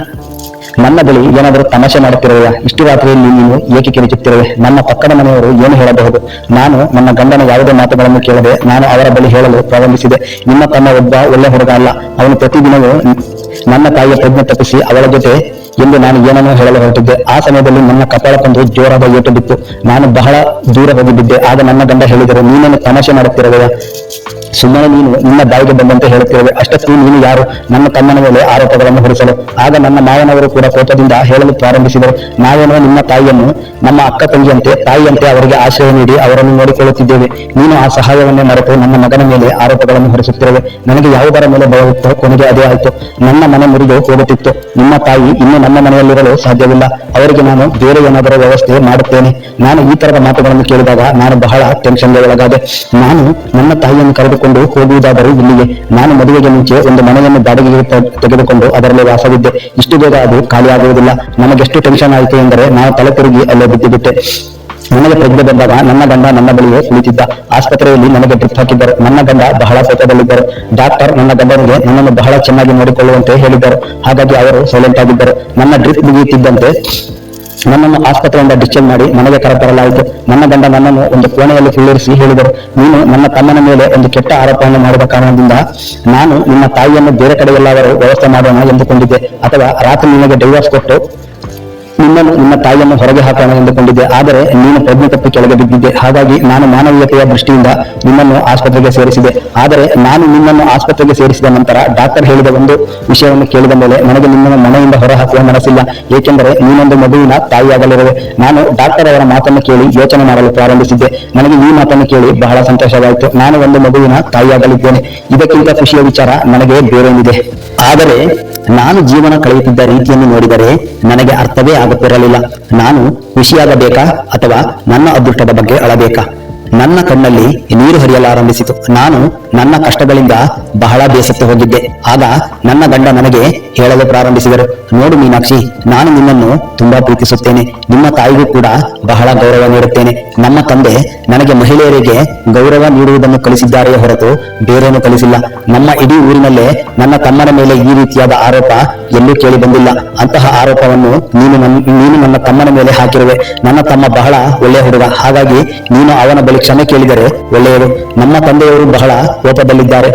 ನನ್ನ ಬಳಿ ಏನಾದರೂ ತಮಾಷೆ ಮಾಡುತ್ತಿರುವೆಯಾ? ಇಷ್ಟು ರಾತ್ರಿಯಲ್ಲಿ ನೀನು ಏಕೆ ಕಿರಿಚುತ್ತಿರುವೆ ನನ್ನ ಪಕ್ಕದ ಮನೆಯವರು ಏನು ಹೇಳಬಹುದು? ನಾನು ನನ್ನ ಗಂಡನ ಯಾವುದೇ ಮಾತುಗಳನ್ನು ಕೇಳದೆ ನಾನು ಅವರ ಬಳಿ ಹೇಳಲು ಪ್ರಾರಂಭಿಸಿದೆ. ನಿಮ್ಮ ತಮ್ಮ ಒಬ್ಬ ಒಳ್ಳೆ ಹುಡುಗ ಅಲ್ಲ. ಅವನು ಪ್ರತಿದಿನವೂ ನನ್ನ ತಾಯಿಯ ಪ್ರಜ್ಞೆ ತಪ್ಪಿಸಿ ಅವಳ ಜೊತೆ ಎಂದು ನಾನು ಏನನ್ನೋ ಹೇಳಲು ಹೊರಟಿದ್ದೆ. ಆ ಸಮಯದಲ್ಲಿ ನನ್ನ ಕಪಾಳಕ್ಕೊಂದು ಜೋರಾದ ಏಟು ಬಿತ್ತು. ನಾನು ಬಹಳ ದೂರ ಹೋಗಿ ಬಿದ್ದೆ ಆಗ ನನ್ನ ಗಂಡ ಹೇಳಿದರು, ನೀನನ್ನು ತಮಾಷೆ ಮಾಡುತ್ತಿರುವೆಯಾ? ಸುಮ್ಮನೆ ನೀನು ನಿನ್ನ ಬಾಯಿಗೆ ಬಂದಂತೆ ಹೇಳುತ್ತಿರುವೆ. ಅಷ್ಟಕ್ಕೂ ನೀನು ಯಾರು? ನನ್ನ ತಮ್ಮನ ಮೇಲೆ ಆರೋಪಗಳನ್ನು ಹೊರಿಸಲು. ಆಗ ನನ್ನ ಮಾವನವರು ಕೂಡ ಕೋಪದಿಂದ ಹೇಳಲು ಪ್ರಾರಂಭಿಸಿದರು. ನಾವೇನೋ ನಿಮ್ಮ ತಾಯಿಯನ್ನು, ನಮ್ಮ ಅಕ್ಕ ತಂಗಿಯಂತೆ, ತಾಯಿಯಂತೆ ಅವರಿಗೆ ಆಶ್ರಯ ನೀಡಿ ಅವರನ್ನು ನೋಡಿಕೊಳ್ಳುತ್ತಿದ್ದೇವೆ. ನೀನು ಆ ಸಹಾಯವನ್ನೇ ಮರೆತು ನನ್ನ ಮಗನ ಮೇಲೆ ಆರೋಪಗಳನ್ನು ಹೊರಿಸುತ್ತಿರುವೆ. ನನಗೆ ಯಾವುದರ ಮೇಲೆ ಭಯವಿತ್ತೋ ಕೊನೆಗೆ ಅದೇ ಆಯಿತು. ನನ್ನ ಮನೆ ಮುರಿದು ಹೋಗುತ್ತಿತ್ತು. ನಿಮ್ಮ ತಾಯಿ ಇನ್ನೂ ನಮ್ಮ ಮನೆಯಲ್ಲಿರಲು ಸಾಧ್ಯವಿಲ್ಲ. ಅವರಿಗೆ ನಾನು ಬೇರೆ ಏನಾದರೂ ವ್ಯವಸ್ಥೆ ಮಾಡುತ್ತೇನೆ. ನಾನು ಈ ತರದ ಮಾತುಗಳನ್ನು ಕೇಳಿದಾಗ ನಾನು ಬಹಳ ಟೆನ್ಷನ್ಗೆ ಒಳಗಾದೆ. ನಾನು ನನ್ನ ತಾಯಿಯನ್ನು ಕರೆದುಕೊಂಡು ಹೋಗುವುದಾದರೂ ಇಲ್ಲಿಗೆ. ನಾನು ಮದುವೆಗೆ ಮುಂಚೆ ಒಂದು ಮನೆಯನ್ನು ಬಾಡಿಗೆಗೆ ತೆಗೆದುಕೊಂಡು ಅದರಲ್ಲಿ ವಾಸವಿದ್ದೆ. ಇಷ್ಟು ಬೇಗ ಅದು ಖಾಲಿಯಾಗುವುದಿಲ್ಲ. ನಮಗೆಷ್ಟು ಟೆನ್ಷನ್ ಆಯಿತು ಎಂದರೆ ನಾವು ತಲೆ ತಿರುಗಿ ಅಲ್ಲೇ ಬಿದ್ದು ಬಿಟ್ಟೆ ನನಗೆ ಪ್ರಜ್ಞೆ ಬಂದಾಗ, ನನ್ನ ಗಂಡ ನನ್ನ ಬಳಿಯೇ ಕುಳಿತಿದ್ದ. ಆಸ್ಪತ್ರೆಯಲ್ಲಿ ನನಗೆ ಡ್ರಿಪ್ ಹಾಕಿದ್ದರು. ನನ್ನ ಗಂಡ ಬಹಳ ಕೋಪದಲ್ಲಿದ್ದರು ಡಾಕ್ಟರ್ ನನ್ನ ಗಂಡನಿಗೆ ನನ್ನನ್ನು ಬಹಳ ಚೆನ್ನಾಗಿ ನೋಡಿಕೊಳ್ಳುವಂತೆ ಹೇಳಿದ್ದರು. ಹಾಗಾಗಿ ಅವರು ಸೈಲೆಂಟ್ ಆಗಿದ್ದರು. ನನ್ನ ಡ್ರಿಪ್ ಮುಗಿಯುತ್ತಿದ್ದಂತೆ ನನ್ನನ್ನು ಆಸ್ಪತ್ರೆಯಿಂದ ಡಿಸ್ಚಾರ್ಜ್ ಮಾಡಿ ಮನೆಗೆ ಕರೆತರಲಾಯಿತು. ನನ್ನ ಗಂಡ ನನ್ನನ್ನು ಒಂದು ಕೋಣೆಯಲ್ಲಿ ಕುಳ್ಳಿರಿಸಿ ಹೇಳಿದರು, ನೀನು ನನ್ನ ತಮ್ಮನ ಮೇಲೆ ಒಂದು ಕೆಟ್ಟ ಆರೋಪವನ್ನು ಮಾಡಿದ ಕಾರಣದಿಂದ ನಾನು ನಿಮ್ಮ ತಾಯಿಯನ್ನು ಬೇರೆ ಕಡೆಯಲ್ಲಾದರೂ ವ್ಯವಸ್ಥೆ ಮಾಡೋಣ ಎಂದುಕೊಂಡಿದ್ದೆ. ಅಥವಾ ರಾತ್ರಿ ನಿನಗೆ ಡೈವರ್ಸ್ ಕೊಟ್ಟು ನಿನ್ನನ್ನು ನಿನ್ನ ತಾಯಿಯನ್ನು ಹೊರಗೆ ಹಾಕೋಣ ಎಂದುಕೊಂಡಿದ್ದೆ. ಆದರೆ ನೀನು ಪ್ರಜ್ಞೆ ತಪ್ಪಿ ಕೆಳಗೆ ಬಿದ್ದಿದ್ದೆ. ಹಾಗಾಗಿ ನಾನು ಮಾನವೀಯತೆಯ ದೃಷ್ಟಿಯಿಂದ ನಿನ್ನನ್ನು ಆಸ್ಪತ್ರೆಗೆ ಸೇರಿಸಿದೆ. ಆದರೆ ನಾನು ನಿನ್ನನ್ನು ಆಸ್ಪತ್ರೆಗೆ ಸೇರಿಸಿದ ನಂತರ ಡಾಕ್ಟರ್ ಹೇಳಿದ ಒಂದು ವಿಷಯವನ್ನು ಕೇಳಿದ ಮೇಲೆ ನನಗೆ ನಿನ್ನನ್ನು ಮನೆಯಿಂದ ಹೊರಹಾಕುವ ಮನಸ್ಸಿಲ್ಲ. ಏಕೆಂದರೆ ನೀನೊಂದು ಮಗುವಿನ ತಾಯಿಯಾಗಲಿರುವೆ ನಾನು ಡಾಕ್ಟರ್ ಅವರ ಮಾತನ್ನು ಕೇಳಿ ಯೋಚನೆ ಮಾಡಲು ಪ್ರಾರಂಭಿಸಿದ್ದೆ. ನನಗೆ ಈ ಮಾತನ್ನು ಕೇಳಿ ಬಹಳ ಸಂತೋಷವಾಯಿತು. ನಾನು ಒಂದು ಮಗುವಿನ ತಾಯಿಯಾಗಲಿದ್ದೇನೆ. ಇದಕ್ಕಿಂತ ಖುಷಿಯ ವಿಚಾರ ನನಗೆ ಬೇರೆ ಆದರೆ ನಾನು ಜೀವನ ಕಳೆಯುತ್ತಿದ್ದ ರೀತಿಯನ್ನು ನೋಡಿದರೆ ನನಗೆ ಅರ್ಥವೇ ಆಗುತ್ತಿರಲಿಲ್ಲ ನಾನು ಖುಷಿಯಾಗಬೇಕಾ ಅಥವಾ ನನ್ನ ಅದೃಷ್ಟದ ಬಗ್ಗೆ ಅಳಬೇಕಾ? ನನ್ನ ಕಣ್ಣಲ್ಲಿ ನೀರು ಹರಿಯಲಾರಂಭಿಸಿತು. ನಾನು ನನ್ನ ಕಷ್ಟಗಳಿಂದ ಬಹಳ ಬೇಸತ್ತು ಹೋಗಿದ್ದೆ. ಆಗ ನನ್ನ ಗಂಡ ನನಗೆ ಹೇಳಲು ಪ್ರಾರಂಭಿಸಿದರು, ನೋಡು ಮೀನಾಕ್ಷಿ, ನಾನು ನಿನ್ನನ್ನು ತುಂಬಾ ಪ್ರೀತಿಸುತ್ತೇನೆ. ನಿಮ್ಮ ತಾಯಿಗೂ ಕೂಡ ಬಹಳ ಗೌರವ ನೀಡುತ್ತೇನೆ. ನಮ್ಮ ತಂದೆ ನನಗೆ ಮಹಿಳೆಯರಿಗೆ ಗೌರವ ನೀಡುವುದನ್ನು ಕಲಿಸಿದ್ದಾರೆಯೇ ಹೊರತು ಬೇರೇನೂ ಕಲಿಸಿಲ್ಲ. ನಮ್ಮ ಇಡೀ ಊರಿನಲ್ಲೇ ನನ್ನ ತಮ್ಮನ ಮೇಲೆ ಈ ರೀತಿಯಾದ ಆರೋಪ ಎಲ್ಲೂ ಕೇಳಿ ಬಂದಿಲ್ಲ. ಅಂತಹ ಆರೋಪವನ್ನು ನೀನು ನೀನು ನನ್ನ ತಮ್ಮನ ಮೇಲೆ ಹಾಕಿರುವೆ. ನನ್ನ ತಮ್ಮ ಬಹಳ ಒಳ್ಳೆಯ ಹುಡುಗ. ಹಾಗಾಗಿ ನೀನು ಅವನ ಬಳಿ ಕ್ಷಮೆ ಕೇಳಿದರೆ ಒಳ್ಳೆಯದು ನಮ್ಮ ತಂದೆಯವರು ಬಹಳ ಕೋಪದಲ್ಲಿದ್ದಾರೆ.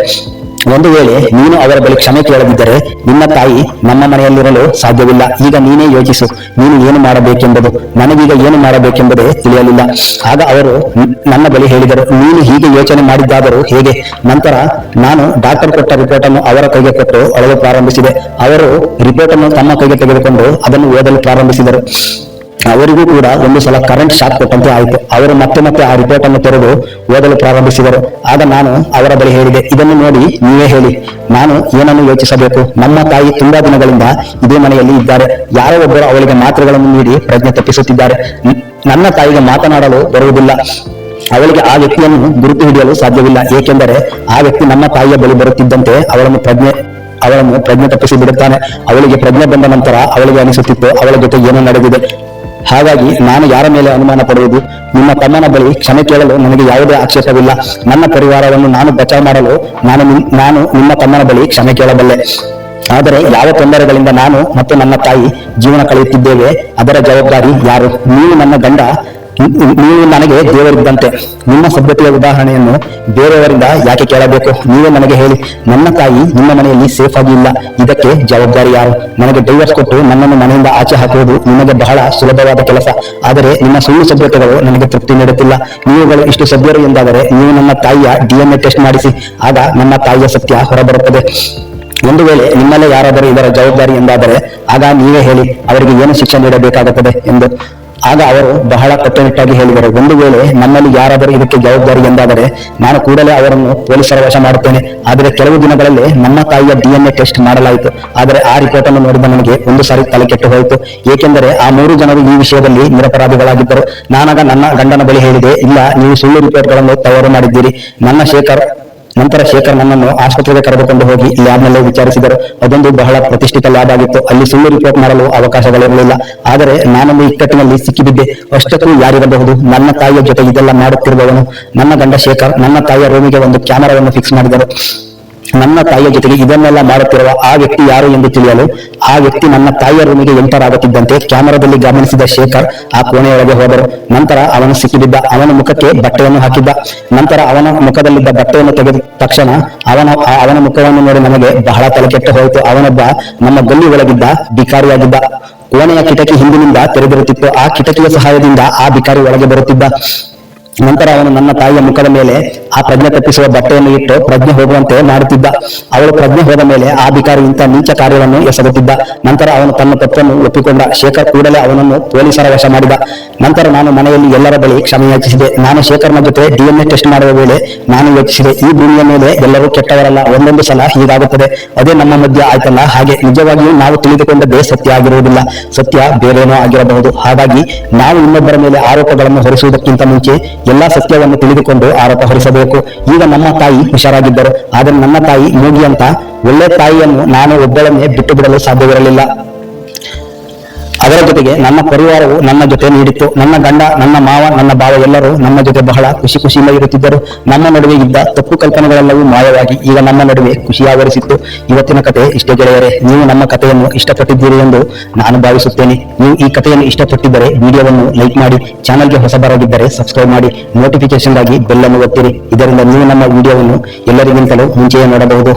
ಒಂದು ವೇಳೆ ನೀನು ಅವರ ಬಳಿ ಕ್ಷಮೆ ಕೇಳದಿದ್ದರೆ ನಿನ್ನ ತಾಯಿ ನಮ್ಮ ಮನೆಯಲ್ಲಿರಲು ಸಾಧ್ಯವಿಲ್ಲ. ಈಗ ನೀನೇ ಯೋಚಿಸು, ನೀನು ಏನು ಮಾಡಬೇಕೆಂಬುದು. ನನಗೀಗ ಏನು ಮಾಡಬೇಕೆಂಬುದೇ ತಿಳಿಯಲಿಲ್ಲ. ಆಗ ಅವರು ನನ್ನ ಬಳಿ ಹೇಳಿದರು, ನೀನು ಹೀಗೆ ಯೋಚನೆ ಮಾಡಿದ್ದಾದರೂ ಹೇಗೆ? ನಂತರ ನಾನು ಡಾಕ್ಟರ್ ಕೊಟ್ಟ ರಿಪೋರ್ಟ್ ಅನ್ನು ಅವರ ಕೈಗೆ ಕೊಟ್ಟು ಅಳಲು ಪ್ರಾರಂಭಿಸಿದೆ. ಅವರು ರಿಪೋರ್ಟ್ ಅನ್ನು ತಮ್ಮ ಕೈಗೆ ತೆಗೆದುಕೊಂಡು ಅದನ್ನು ಓದಲು ಪ್ರಾರಂಭಿಸಿದರು. ಅವರಿಗೂ ಕೂಡ ಒಂದು ಸಲ ಕರೆಂಟ್ ಶಾಕ್ ಕೊಟ್ಟಂತೆ ಆಯಿತು. ಅವರು ಮತ್ತೆ ಮತ್ತೆ ಆ ರಿಪೋರ್ಟ್ ಅನ್ನು ತೆರೆದು ಓದಲು ಪ್ರಾರಂಭಿಸಿದರು. ಆಗ ನಾನು ಅವರ ಬಳಿ ಹೇಳಿದೆ, ಇದನ್ನು ನೋಡಿ ನೀವೇ ಹೇಳಿ. ನಾನು ಏನನ್ನು ಯೋಚಿಸಬೇಕು? ನಮ್ಮ ತಾಯಿ ತುಂಬಾ ದಿನಗಳಿಂದ ಇದೇ ಮನೆಯಲ್ಲಿ ಇದ್ದಾರೆ. ಯಾರೋ ಒಬ್ಬರು ಅವಳಿಗೆ ಮಾತ್ರೆಗಳನ್ನು ನೀಡಿ ಪ್ರಜ್ಞೆ ತಪ್ಪಿಸುತ್ತಿದ್ದಾರೆ. ನನ್ನ ತಾಯಿಗೆ ಮಾತನಾಡಲು ಬರುವುದಿಲ್ಲ. ಅವಳಿಗೆ ಆ ವ್ಯಕ್ತಿಯನ್ನು ಗುರುತು ಹಿಡಿಯಲು ಸಾಧ್ಯವಿಲ್ಲ. ಏಕೆಂದರೆ ಆ ವ್ಯಕ್ತಿ ನಮ್ಮ ತಾಯಿಯ ಬಳಿ ಬರುತ್ತಿದ್ದಂತೆ ಅವಳನ್ನು ಪ್ರಜ್ಞೆ ಅವಳನ್ನು ಪ್ರಜ್ಞೆ ತಪ್ಪಿಸಿ ಬಿಡುತ್ತಾನೆ. ಅವಳಿಗೆ ಪ್ರಜ್ಞೆ ಬಂದ ನಂತರ ಅವಳಿಗೆ ಅನಿಸುತ್ತಿತ್ತು. ಅವಳ ಜೊತೆ ಏನೋ ನಡೆದಿದೆ. ಹಾಗಾಗಿ ನಾನು ಯಾರ ಮೇಲೆ ಅನುಮಾನ ಪಡುವುದು ನಿಮ್ಮ ತಮ್ಮನ ಬಳಿ ಕ್ಷಮೆ ಕೇಳಲು ನನಗೆ ಯಾವುದೇ ಆಕ್ಷೇಪವಿಲ್ಲ. ನನ್ನ ಪರಿವಾರವನ್ನು ನಾನು ಬಚಾವ್ ಮಾಡಲು ನಾನು ನಾನು ನಿಮ್ಮ ತಮ್ಮನ ಬಳಿ ಕ್ಷಮೆ ಕೇಳಬಲ್ಲೆ. ಆದರೆ ಯಾವ ತೊಂದರೆಗಳಿಂದ ನಾನು ಮತ್ತು ನನ್ನ ತಾಯಿ ಜೀವನ ಕಳೆಯುತ್ತಿದ್ದೇವೆ, ಅದರ ಜವಾಬ್ದಾರಿ ಯಾರು? ನೀವು ನನ್ನ ಗಂಡ ನೀವು ನನಗೆ ದೇವರಿದ್ದಂತೆ ನಿಮ್ಮ ಸಭ್ಯತೆಯ ಉದಾಹರಣೆಯನ್ನು ಬೇರೆಯವರಿಂದ ಯಾಕೆ ಕೇಳಬೇಕು? ನೀವೇ ನನಗೆ ಹೇಳಿ. ನನ್ನ ತಾಯಿ ನಿಮ್ಮ ಮನೆಯಲ್ಲಿ ಸೇಫ್ ಆಗಿ ಇಲ್ಲ. ಇದಕ್ಕೆ ಜವಾಬ್ದಾರಿ ಯಾರು? ನನಗೆ ಡೈವರ್ಸ್ ಕೊಟ್ಟು ನನ್ನನ್ನು ಮನೆಯಿಂದ ಆಚೆ ಹಾಕುವುದು ನಿಮಗೆ ಬಹಳ ಸುಲಭವಾದ ಕೆಲಸ. ಆದರೆ ನಿಮ್ಮ ಸುಳ್ಳು ಸಭ್ಯತೆಗಳು ನನಗೆ ತೃಪ್ತಿ ನೀಡುತ್ತಿಲ್ಲ. ನೀವುಗಳು ಇಷ್ಟು ಸಭ್ಯರು ಎಂದಾದರೆ ನೀವು ನನ್ನ ತಾಯಿಯ ಡಿಎನ್ಎ ಟೆಸ್ಟ್ ಮಾಡಿಸಿ. ಆಗ ನನ್ನ ತಾಯಿಯ ಸತ್ಯ ಹೊರಬರುತ್ತದೆ. ಒಂದು ವೇಳೆ ನಿಮ್ಮಲ್ಲೇ ಯಾರಾದರೂ ಇದರ ಜವಾಬ್ದಾರಿ ಎಂದಾದರೆ, ಆಗ ನೀವೇ ಹೇಳಿ, ಅವರಿಗೆ ಏನು ಶಿಕ್ಷೆ ನೀಡಬೇಕಾಗುತ್ತದೆ ಎಂದು. ಆಗ ಅವರು ಬಹಳ ಕಟ್ಟುನಿಟ್ಟಾಗಿ ಹೇಳಿದರು, ಒಂದು ವೇಳೆ ನಮ್ಮಲ್ಲಿ ಯಾರಾದರೂ ಇದಕ್ಕೆ ಜವಾಬ್ದಾರಿ ಎಂದಾದರೆ ನಾನು ಕೂಡಲೇ ಅವರನ್ನು ಪೊಲೀಸರ ವಶ ಮಾಡುತ್ತೇನೆ. ಆದರೆ ಕೆಲವು ದಿನಗಳಲ್ಲಿ ನಮ್ಮ ತಾಯಿಯ ಡಿಎನ್ಎ ಟೆಸ್ಟ್ ಮಾಡಲಾಯಿತು. ಆದರೆ ಆ ರಿಪೋರ್ಟ್ ಅನ್ನು ನೋಡಿದ ನನಗೆ ಒಂದು ಸಾರಿ ತಲೆ ಹೋಯಿತು. ಏಕೆಂದರೆ ಆ ಮೂರು ಜನರು ಈ ವಿಷಯದಲ್ಲಿ ನಿರಪರಾಧಿಗಳಾಗಿದ್ದರು. ನಾನಾಗ ನನ್ನ ಗಂಡನ ಬಳಿ ಹೇಳಿದೆ, ಇಲ್ಲ, ನೀವು ಸುಳ್ಳು ರಿಪೋರ್ಟ್ಗಳನ್ನು ತಯಾರು ಮಾಡಿದ್ದೀರಿ. ನನ್ನ ಶೇಖರ್ ನಂತರ ಶೇಖರ್ ನನ್ನನ್ನು ಆಸ್ಪತ್ರೆಗೆ ಕರೆದುಕೊಂಡು ಹೋಗಿ ಲ್ಯಾಬ್ನಲ್ಲೇ ವಿಚಾರಿಸಿದರು. ಅದೊಂದು ಬಹಳ ಪ್ರತಿಷ್ಠಿತ ಲ್ಯಾಬ್ ಆಗಿತ್ತು. ಅಲ್ಲಿ ಸುಳ್ಳು ರಿಪೋರ್ಟ್ ಮಾಡಲು ಅವಕಾಶಗಳಿರಲಿಲ್ಲ. ಆದರೆ ನಾನೊಂದು ಇಕ್ಕಟ್ಟಿನಲ್ಲಿ ಸಿಕ್ಕಿಬಿದ್ದೆ. ಅಷ್ಟಕ್ಕೂ ಯಾರಿರಬಹುದು? ನನ್ನ ತಾಯಿಯ ಜೊತೆ ಇದೆಲ್ಲ ಮಾಡುತ್ತಿರುವವನು ನನ್ನ ಗಂಡ ಶೇಖರ್. ನನ್ನ ತಾಯಿಯ ರೂಮಿಗೆ ಒಂದು ಕ್ಯಾಮೆರಾವನ್ನು ಫಿಕ್ಸ್ ಮಾಡಿದರು. ನನ್ನ ತಾಯಿಯ ಜೊತೆಗೆ ಇದನ್ನೆಲ್ಲ ಮಾಡುತ್ತಿರುವ ಆ ವ್ಯಕ್ತಿ ಯಾರು ಎಂದು ತಿಳಿಯಲು ಆ ವ್ಯಕ್ತಿ ನನ್ನ ತಾಯಿಯ ರೂಮಿಗೆ ಎಂಟರ್ ಆಗುತ್ತಿದ್ದಂತೆ ಕ್ಯಾಮರಾದಲ್ಲಿ ಗಮನಿಸಿದ ಶೇಖರ್ ಆ ಕೋಣೆಯೊಳಗೆ ಹೋದರು. ನಂತರ ಅವನು ಸಿಕ್ಕಿಬಿದ್ದ. ಅವನ ಮುಖಕ್ಕೆ ಬಟ್ಟೆಯನ್ನು ಹಾಕಿದ್ದ. ನಂತರ ಅವನ ಮುಖದಲ್ಲಿದ್ದ ಬಟ್ಟೆಯನ್ನು ತೆಗೆದ ತಕ್ಷಣ ಅವನ ಅವನ ಮುಖವನ್ನು ನೋಡಿ ನಮಗೆ ಬಹಳ ತಲೆಕೆಟ್ಟು ಹೋಯಿತು. ಅವನೊಬ್ಬ ನಮ್ಮ ಗಲ್ಲಿ ಒಳಗಿದ್ದ ಬಿಕಾರಿಯಾಗಿದ್ದ ಕೋಣೆಯ ಕಿಟಕಿ ಹಿಂದಿನಿಂದ ತೆರೆದಿರುತ್ತಿತ್ತು. ಆ ಕಿಟಕಿಯ ಸಹಾಯದಿಂದ ಆ ಬಿಕಾರಿ ಒಳಗೆ ಬರುತ್ತಿದ್ದ. ನಂತರ ಅವನು ನನ್ನ ತಾಯಿಯ ಮುಖದ ಮೇಲೆ ಆ ಪ್ರಜ್ಞೆ ತಪ್ಪಿಸುವ ಬಟ್ಟೆಯನ್ನು ಇಟ್ಟು ಪ್ರಜ್ಞೆ ಹೋಗುವಂತೆ ಮಾಡುತ್ತಿದ್ದ. ಅವಳು ಪ್ರಜ್ಞೆ ಹೋದ ಮೇಲೆ ಆ ಅಧಿಕಾರಿ ಇಂಥ ನೀಚ ಕಾರ್ಯವನ್ನು ಎಸಗುತ್ತಿದ್ದ. ನಂತರ ಅವನು ತನ್ನ ತಪ್ಪನ್ನು ಒಪ್ಪಿಕೊಂಡ. ಶೇಖರ್ ಕೂಡಲೇ ಅವನನ್ನು ಪೊಲೀಸರ ವಶ ಮಾಡಿದ. ನಂತರ ನಾನು ಮನೆಯಲ್ಲಿ ಎಲ್ಲರ ಬಳಿ ಕ್ಷಮೆ ಯಾಚಿಸಿದೆ. ನಾನು ಶೇಖರ್ನ ಜೊತೆ ಡಿಎನ್ಎ ಟೆಸ್ಟ್ ಮಾಡುವ ವೇಳೆ ನಾನು ಯೋಚಿಸಿದೆ, ಈ ಭೂಮಿಯ ಮೇಲೆ ಎಲ್ಲರೂ ಕೆಟ್ಟವರಲ್ಲ, ಒಂದೊಂದು ಸಲ ಹೀಗಾಗುತ್ತದೆ. ಅದೇ ನಮ್ಮ ಮಧ್ಯ ಆಯ್ತಲ್ಲ? ಹಾಗೆ ನಿಜವಾಗಿಯೂ ನಾವು ತಿಳಿದುಕೊಂಡದ್ದೇ ಸತ್ಯ ಆಗಿರುವುದಿಲ್ಲ. ಸತ್ಯ ಬೇರೇನೋ ಆಗಿರಬಹುದು. ಹಾಗಾಗಿ ನಾವು ಇನ್ನೊಬ್ಬರ ಮೇಲೆ ಆರೋಪಗಳನ್ನು ಹೊರಿಸುವುದಕ್ಕಿಂತ ಮುಂಚೆ ಎಲ್ಲಾ ಸತ್ಯವನ್ನು ತಿಳಿದುಕೊಂಡು ಆರೋಪ ಹೊರಿಸಬೇಕು. ಈಗ ನಮ್ಮ ತಾಯಿ ಹುಷಾರಾಗಿದ್ದರು. ಆದರೆ ನನ್ನ ತಾಯಿ ಮೂಗಿ ಅಂತ ಒಳ್ಳೆ ತಾಯಿಯನ್ನು ನಾನು ಒಬ್ಬಳನ್ನೇ ಬಿಟ್ಟು ಬಿಡಲು ಸಾಧ್ಯವಿರಲಿಲ್ಲ. ಅದರ ಜೊತೆಗೆ ನನ್ನ ಪರಿವಾರವು ನನ್ನ ಜೊತೆ ನೀಡಿತ್ತು. ನನ್ನ ಗಂಡ ನನ್ನ ಮಾವ ನನ್ನ ಭಾವ ಎಲ್ಲರೂ ನಮ್ಮ ಜೊತೆ ಬಹಳ ಖುಷಿ ಖುಷಿಯಿಂದ ಇರುತ್ತಿದ್ದರು. ನಮ್ಮ ನಡುವೆ ಇದ್ದ ತಪ್ಪು ಕಲ್ಪನೆಗಳೆಲ್ಲವೂ ಮಾಯವಾಗಿ ಈಗ ನಮ್ಮ ನಡುವೆ ಖುಷಿ ಆವರಿಸಿತ್ತು ಇವತ್ತಿನ ಕತೆ ಇಷ್ಟೇ ಗೆಳೆಯರೆ, ನೀವು ನಮ್ಮ ಕಥೆಯನ್ನು ಇಷ್ಟಪಟ್ಟಿದ್ದೀರಿ ಎಂದು ನಾನು ಭಾವಿಸುತ್ತೇನೆ. ನೀವು ಈ ಕಥೆಯನ್ನು ಇಷ್ಟಪಟ್ಟಿದ್ದರೆ ವಿಡಿಯೋವನ್ನು ಲೈಕ್ ಮಾಡಿ, ಚಾನಲ್ಗೆ ಹೊಸಬರಾಗಿದ್ದರೆ ಸಬ್ಸ್ಕ್ರೈಬ್ ಮಾಡಿ ನೋಟಿಫಿಕೇಶನ್ಗಾಗಿ ಬೆಲ್ ಅನ್ನು ಒತ್ತಿರಿ. ಇದರಿಂದ ನೀವು ನಮ್ಮ ವಿಡಿಯೋವನ್ನು ಎಲ್ಲರಿಗಿಂತಲೂ ಮುಂಚೆಯೇ ನೋಡಬಹುದು.